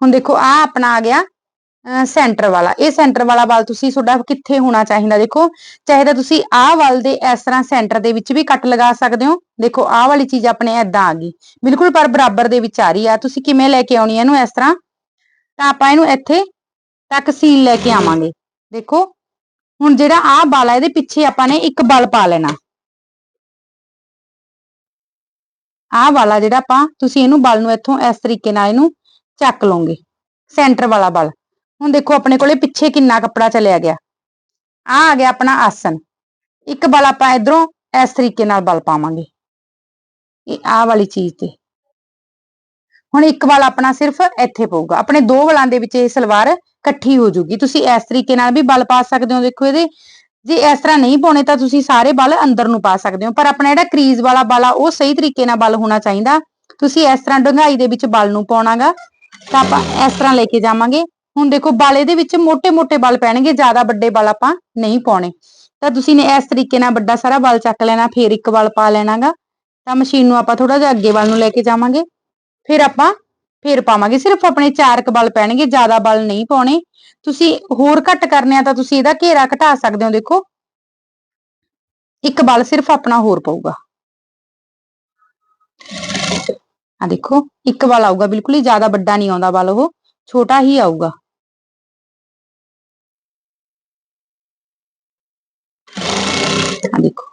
ਹੁਣ ਦੇਖੋ ਆ ਆਪਣਾ ਆ ਗਿਆ ਸੈਂਟਰ ਵਾਲਾ। ਇਹ ਸੈਂਟਰ ਵਾਲਾ ਬਲ ਤੁਸੀਂ ਤੁਹਾਡਾ ਕਿੱਥੇ ਹੋਣਾ ਚਾਹੀਦਾ? ਦੇਖੋ, ਚਾਹੇ ਤਾਂ ਤੁਸੀਂ ਆਹ ਵੱਲ ਦੇ ਇਸ ਤਰ੍ਹਾਂ ਸੈਂਟਰ ਦੇ ਵਿੱਚ ਵੀ ਕੱਟ ਲਗਾ ਸਕਦੇ ਹੋ। ਦੇਖੋ, ਆਹ ਵਾਲੀ ਚੀਜ਼ ਆਪਣੇ ਐਦਾਂ ਆ ਗਈ। ਬਿਲਕੁਲ ਪਰ ਬਰਾਬਰ ਦੇ ਵਿੱਚ ਆ ਰਹੀ ਆ। ਤੁਸੀਂ ਕਿਵੇਂ ਲੈ ਕੇ ਆਉਣੀ ਹੈ ਇਹਨੂੰ ਇਸ ਤਰ੍ਹਾਂ? ਤਾਂ ਆਪਾਂ ਇਹਨੂੰ ਇੱਥੇ ਤੱਕ ਸੀਲ ਲੈ ਕੇ ਆਵਾਂਗੇ। ਦੇਖੋ, ਹੁਣ ਜਿਹੜਾ ਆਹ ਬਲ ਆ, ਇਹਦੇ ਪਿੱਛੇ ਆਪਾਂ ਨੇ ਇੱਕ ਬਲ ਪਾ ਲੈਣਾ। ਆਹ ਵਾਲਾ ਜਿਹੜਾ ਆਪਾਂ, ਤੁਸੀਂ ਇਹਨੂੰ ਬਲ ਨੂੰ ਇੱਥੋਂ ਇਸ ਤਰੀਕੇ ਨਾਲ ਇਹਨੂੰ ਚੱਕ ਲਓਗੇ, ਸੈਂਟਰ ਵਾਲਾ ਬਲ। ਹੁਣ ਦੇਖੋ, ਆਪਣੇ ਕੋਲੇ ਪਿੱਛੇ ਕਿੰਨਾ ਕੱਪੜਾ ਚਲਿਆ ਗਿਆ। ਆ ਆ ਗਿਆ ਆਪਣਾ ਆਸਨ। ਇੱਕ ਬਲ ਆਪਾਂ ਇਧਰੋਂ ਇਸ ਤਰੀਕੇ ਨਾਲ ਬਲ ਪਾਵਾਂਗੇ। ਇਹ ਆਹ ਵਾਲੀ ਚੀਜ਼ ਤੇ। ਹੁਣ ਇੱਕ ਵਾਲ ਆਪਣਾ ਸਿਰਫ ਇੱਥੇ ਪਊਗਾ। ਆਪਣੇ ਦੋ ਵਲਾਂ ਦੇ ਵਿੱਚ ਇਹ ਸਲਵਾਰ ਇਕੱਠੀ ਹੋ ਜੂਗੀ। ਤੁਸੀਂ ਇਸ ਤਰੀਕੇ ਨਾਲ ਵੀ ਬਲ ਪਾ ਸਕਦੇ ਹੋ, ਦੇਖੋ ਇਹਦੇ। ਜੇ ਇਸ ਤਰ੍ਹਾਂ ਨਹੀਂ ਪਾਉਣੇ ਤਾਂ ਤੁਸੀਂ ਸਾਰੇ ਬਲ ਅੰਦਰ ਨੂੰ ਪਾ ਸਕਦੇ ਹੋ। ਪਰ ਆਪਣਾ ਜਿਹੜਾ ਕਰੀਜ਼ ਵਾਲਾ ਬਲ ਆ, ਉਹ ਸਹੀ ਤਰੀਕੇ ਨਾਲ ਬਲ ਹੋਣਾ ਚਾਹੀਦਾ। ਤੁਸੀਂ ਇਸ ਤਰ੍ਹਾਂ ਡੂੰਘਾਈ ਦੇ ਵਿੱਚ ਬਲ ਨੂੰ ਪਾਉਣਾਗਾ, ਤਾਂ ਆਪਾਂ ਇਸ ਤਰ੍ਹਾਂ ਲੈ ਕੇ ਜਾਵਾਂਗੇ। ਹੁਣ ਦੇਖੋ, ਬਲ ਇਹਦੇ ਵਿੱਚ ਮੋਟੇ ਮੋਟੇ ਬਲ ਪੈਣਗੇ, ਜ਼ਿਆਦਾ ਵੱਡੇ ਬਲ ਆਪਾਂ ਨਹੀਂ ਪਾਉਣੇ। ਤਾਂ ਤੁਸੀਂ ਨੇ ਇਸ ਤਰੀਕੇ ਨਾਲ ਵੱਡਾ ਸਾਰਾ ਬਲ ਚੱਕ ਲੈਣਾ, ਫਿਰ ਇੱਕ ਬਲ ਪਾ ਲੈਣਾਗਾ। ਤਾਂ ਮਸ਼ੀਨ ਨੂੰ ਆਪਾਂ ਥੋੜਾ ਜਿਹਾ ਅੱਗੇ ਵੱਲ ਨੂੰ ਲੈ ਕੇ ਜਾਵਾਂਗੇ। ਫਿਰ ਆਪਾਂ ਫਿਰ ਪਾਵਾਂਗੇ ਸਿਰਫ ਆਪਣੇ ਚਾਰ ਕ ਬਲ ਪੈਣਗੇ ਜ਼ਿਆਦਾ ਬਲ ਨਹੀਂ ਪਾਉਣੇ ਤੁਸੀਂ ਹੋਰ ਘੱਟ ਕਰਨੇ ਆ ਤਾਂ ਤੁਸੀਂ ਇਹਦਾ ਘੇਰਾ ਘਟਾ ਸਕਦੇ ਹੋ ਦੇਖੋ ਇੱਕ ਬਲ ਸਿਰਫ ਆਪਣਾ ਹੋਰ ਪਊਗਾ ਆ ਦੇਖੋ ਇੱਕ ਬਲ ਆਊਗਾ ਬਿਲਕੁਲ ਹੀ ਜ਼ਿਆਦਾ ਵੱਡਾ ਨਹੀਂ ਆਉਂਦਾ ਬਲ ਉਹ ਛੋਟਾ ਹੀ ਆਊਗਾ ਆ ਦੇਖੋ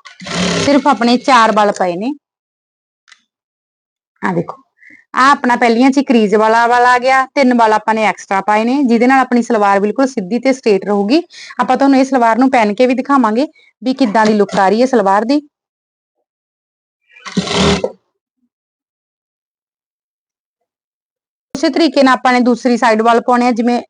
ਸਿਰਫ ਆਪਣੇ ਚਾਰ ਬਲ ਪਏ ਨੇ ਆ ਦੇਖੋ ਆ ਆਪਣਾ ਪਹਿਲੀਆਂ ਚ ਕਰੀਜ਼ ਵਾਲਾ ਵਾਲਾ ਆ ਗਿਆ, ਤਿੰਨ ਵਾਲਾ ਆਪਾਂ ਨੇ ਐਕਸਟਰਾ ਪਾਏ ਨੇ, ਜਿਹਦੇ ਨਾਲ ਆਪਣੀ ਸਲਵਾਰ ਬਿਲਕੁਲ ਸਿੱਧੀ ਤੇ ਸਟ੍ਰੇਟ ਰਹੂਗੀ। ਆਪਾਂ ਤੁਹਾਨੂੰ ਇਹ ਸਲਵਾਰ ਨੂੰ ਪਹਿਨ ਕੇ ਵੀ ਦਿਖਾਵਾਂਗੇ ਵੀ ਕਿੱਦਾਂ ਦੀ ਲੁੱਕ ਆ ਰਹੀ ਹੈ ਸਲਵਾਰ ਦੀ। ਉਸੇ ਤਰੀਕੇ ਨਾਲ ਆਪਾਂ ਨੇ ਦੂਸਰੀ ਸਾਈਡ ਵੱਲ ਪਾਉਣੇ ਆ, ਜਿਵੇਂ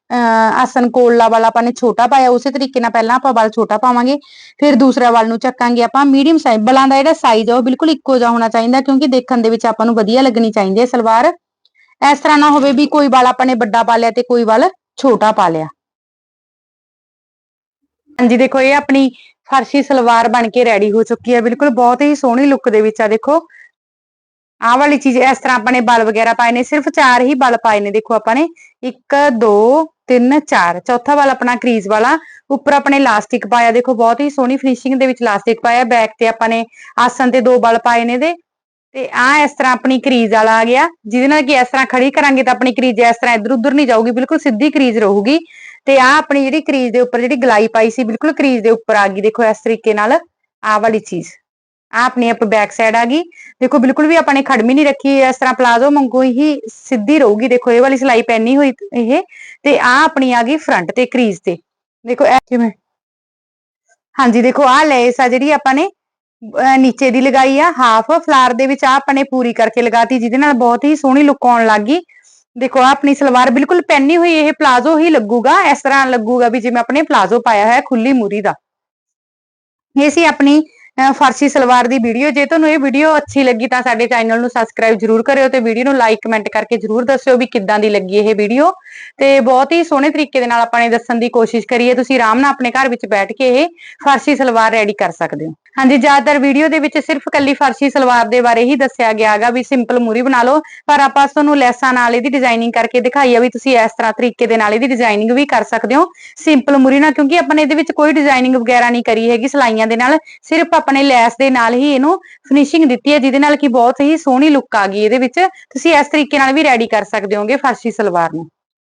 ਆਸਨ ਕੋਲਾ ਵਾਲਾ ਆਪਾਂ ਨੇ ਛੋਟਾ ਪਾਇਆ, ਉਸੇ ਤਰੀਕੇ ਨਾਲ ਪਹਿਲਾਂ ਆਪਾਂ ਵੱਲ ਛੋਟਾ ਪਾਵਾਂਗੇ, ਫਿਰ ਦੂਸਰਾ ਵੱਲ ਨੂੰ ਚੱਕਾਂਗੇ ਆਪਾਂ ਮੀਡੀਅਮ ਸਾਈਜ਼ ਬਲਾਂ ਦਾ ਜਿਹੜਾ ਸਾਈਜ਼ ਆ ਉਹ ਬਿਲਕੁਲ ਇੱਕੋ ਜਿਹਾ ਹੋਣਾ ਚਾਹੀਦਾ, ਕਿਉਂਕਿ ਦੇਖਣ ਦੇ ਵਿੱਚ ਆਪਾਂ ਨੂੰ ਵਧੀਆ ਲੱਗਣੀ ਚਾਹੀਦੀ ਹੈ ਸਲਵਾਰ। ਇਸ ਤਰ੍ਹਾਂ ਨਾ ਹੋਵੇ ਵੀ ਕੋਈ ਵਾਲ ਆਪਾਂ ਨੇ ਵੱਡਾ ਪਾ ਲਿਆ ਤੇ ਕੋਈ ਵਾਲ ਛੋਟਾ ਪਾ ਲਿਆ। ਹਾਂਜੀ, ਦੇਖੋ, ਇਹ ਆਪਣੀ ਫਰਸ਼ੀ ਸਲਵਾਰ ਬਣ ਕੇ ਰੈਡੀ ਹੋ ਚੁੱਕੀ ਹੈ, ਬਿਲਕੁਲ ਬਹੁਤ ਹੀ ਸੋਹਣੀ ਲੁੱਕ ਦੇ ਵਿੱਚ ਆ, ਦੇਖੋ। ਆਹ ਵਾਲੀ ਚੀਜ਼ ਇਸ ਤਰ੍ਹਾਂ ਆਪਾਂ ਨੇ ਬਲ ਵਗੈਰਾ ਪਾਏ ਨੇ, ਸਿਰਫ ਚਾਰ ਹੀ ਬਲ ਪਾਏ ਨੇ, ਦੇਖੋ ਆਪਾਂ ਨੇ। 1 2 3 4 ਚੌਥਾ ਵਾਲਾ ਆਪਣਾ ਕਰੀਜ਼ ਵਾਲਾ, ਉੱਪਰ ਆਪਣੇ ਇਲਾਸਟਿਕ ਪਾਇਆ, ਦੇਖੋ ਬਹੁਤ ਹੀ ਸੋਹਣੀ ਫਿਨਿਸ਼ਿੰਗ ਦੇ ਵਿੱਚ ਲਾਸਟਿਕ ਪਾਇਆ ਬੈਕ ਤੇ ਆਪਾਂ ਨੇ ਆਸਨ ਤੇ ਦੋ ਬਲ ਪਾਏ ਨੇ ਦੇ ਤੇ ਆ ਇਸ ਤਰ੍ਹਾਂ ਆਪਣੀ ਕਰੀਜ਼ ਵਾਲਾ ਆ ਗਿਆ, ਜਿਹਦੇ ਨਾਲ ਕਿ ਇਸ ਤਰ੍ਹਾਂ ਖੜੀ ਕਰਾਂਗੇ ਤਾਂ ਆਪਣੀ ਕਰੀਜ਼ ਇਸ ਤਰ੍ਹਾਂ ਇੱਧਰ ਉੱਧਰ ਨਹੀਂ ਜਾਊਗੀ, ਬਿਲਕੁਲ ਸਿੱਧੀ ਕਰੀਜ਼ ਰਹੂਗੀ। ਤੇ ਆ ਆਪਣੀ ਜਿਹੜੀ ਕਰੀਜ਼ ਦੇ ਉੱਪਰ ਜਿਹੜੀ ਗਲਾਈ ਪਾਈ ਸੀ, ਬਿਲਕੁਲ ਕਰੀਜ਼ ਦੇ ਉੱਪਰ ਆ ਗਈ, ਦੇਖੋ ਇਸ ਤਰੀਕੇ ਨਾਲ ਆ ਵਾਲੀ ਚੀਜ਼। ਆ ਆਪਣੀ ਆਪ ਬੈਕ ਸਾਈਡ ਆ ਗਈ। ਦੇਖੋ, ਬਿਲਕੁਲ ਵੀ ਆਪਾਂ ਨੇ ਖੜਮੀ ਨਹੀਂ ਰੱਖੀ, ਇਸ ਤਰ੍ਹਾਂ ਪਲਾਜ਼ੋ ਵਾਂਗੂ ਹੀ ਸਿੱਧੀ ਰਹੂਗੀ। ਦੇਖੋ, ਇਹ ਵਾਲੀ ਸਿਲਾਈ ਪੈਣੀ ਹੋਈ ਇਹ, ਤੇ ਆ ਆਪਣੀ ਆ ਗਈ ਫਰੰਟ ਤੇ ਕਰੀਜ਼ ਤੇ। ਦੇਖੋ, ਇਹ ਕਿਵੇਂ? ਹਾਂਜੀ, ਦੇਖੋ ਆ ਲੈਸ ਆ ਜਿਹੜੀ ਆਪਾਂ ਨੇ ਨੀਚੇ ਦੀ ਲਗਾਈ ਆ। ਹਾਫ ਫਲਾਰ ਦੇ ਵਿੱਚ ਆ ਆਪਾਂ ਨੇ ਪੂਰੀ ਕਰਕੇ ਲਗਾਤੀ, ਜਿਹਦੇ ਨਾਲ ਬਹੁਤ ਹੀ ਸੋਹਣੀ ਲੁੱਕ ਆਉਣ ਲੱਗ ਗਈ। ਦੇਖੋ, ਆਹ ਆਪਣੀ ਸਲਵਾਰ ਬਿਲਕੁਲ ਪੈਨੀ ਹੋਈ ਇਹ ਪਲਾਜ਼ੋ ਹੀ ਲੱਗੂਗਾ। ਇਸ ਤਰ੍ਹਾਂ ਲੱਗੂਗਾ ਵੀ ਜਿਵੇਂ ਆਪਣੇ ਪਲਾਜ਼ੋ ਪਾਇਆ ਹੋਇਆ ਖੁੱਲੀ ਮੂਰੀ ਦਾ। ਇਹ ਸੀ ਆਪਣੀ ਫਰਸੀ ਸਲਵਾਰ ਦੀ ਵੀਡੀਓ ਜੇ ਤੁਹਾਨੂੰ ਇਹ ਵੀਡੀਓ ਅੱਛੀ ਲੱਗੀ ਤਾਂ ਸਾਡੇ ਚੈਨਲ ਨੂੰ ਸਬਸਕ੍ਰਾਈਬ ਜਰੂਰ ਕਰਿਓ ਤੇ ਵੀਡੀਓ ਨੂੰ ਲਾਈਕ ਕਮੈਂਟ ਕਰਕੇ ਜਰੂਰ ਦੱਸਿਓ ਵੀ ਕਿੱਦਾਂ ਦੀ ਲੱਗੀ ਇਹ ਵੀਡੀਓ ਤੇ ਬਹੁਤ ਹੀ ਸੋਹਣੇ ਤਰੀਕੇ ਦੇ ਨਾਲ ਆਪਾਂ ਨੇ ਦੱਸਣ ਦੀ ਕੋਸ਼ਿਸ਼ ਕਰੀ ਹੈ ਤੁਸੀਂ ਆਰਾਮ ਨਾਲ ਆਪਣੇ ਘਰ ਵਿੱਚ ਬੈਠ ਕੇ ਇਹ ਫਰਸੀ ਸਲਵਾਰ ਰੈਡੀ ਕਰ ਸਕਦੇ ਹੋ। ਹਾਂਜੀ, ਜ਼ਿਆਦਾਤਰ ਵੀਡੀਓ ਦੇ ਵਿੱਚ ਸਿਰਫ ਕੱਲੀ ਫਰਸੀ ਸਲਵਾਰ ਦੇ ਬਾਰੇ ਹੀ ਦੱਸਿਆ ਗਿਆ ਹੈਗਾ ਵੀ ਸਿੰਪਲ ਮੂਰੀ ਬਣਾ ਲਓ, ਪਰ ਆਪਾਂ ਤੁਹਾਨੂੰ ਲੈਸਾਂ ਨਾਲ ਇਹਦੀ ਡਿਜ਼ਾਈਨਿੰਗ ਕਰਕੇ ਦਿਖਾਈ ਆ ਵੀ ਤੁਸੀਂ ਇਸ ਤਰ੍ਹਾਂ ਤਰੀਕੇ ਦੇ ਨਾਲ ਇਹਦੀ ਡਿਜ਼ਾਈਨਿੰਗ ਵੀ ਕਰ ਸਕਦੇ ਹੋ। ਸਿੰਪਲ ਮੂਰੀ ਨਾਲ, ਕਿਉਂਕਿ ਆਪਾਂ ਨੇ ਇਹਦੇ ਵਿੱਚ ਕੋਈ ਡਿਜ਼ਾਈਨਿੰਗ ਵਗੈਰਾ ਨਹੀਂ ਕਰੀ ਹੈਗੀ ਸਲਾਈਆਂ ਦੇ ਨਾਲ, ਸਿਰਫ ਆਪਣੇ ਲੈਸ ਦੇ ਨਾਲ ਹੀ ਇਹਨੂੰ ਫਿਨਿਸ਼ਿੰਗ ਦਿੱਤੀ ਹੈ, ਜਿਹਦੇ ਨਾਲ ਕਿ ਬਹੁਤ ਹੀ ਸੋਹਣੀ ਲੁੱਕ ਆ ਗਈ ਇਹਦੇ ਵਿੱਚ। ਤੁਸੀਂ ਇਸ ਤਰੀਕੇ ਨਾਲ ਵੀ ਰੈਡੀ ਕਰ ਸਕਦੇ ਹੋਗੇ ਫਰਸੀ ਸਲਵਾਰ ਨੂੰ।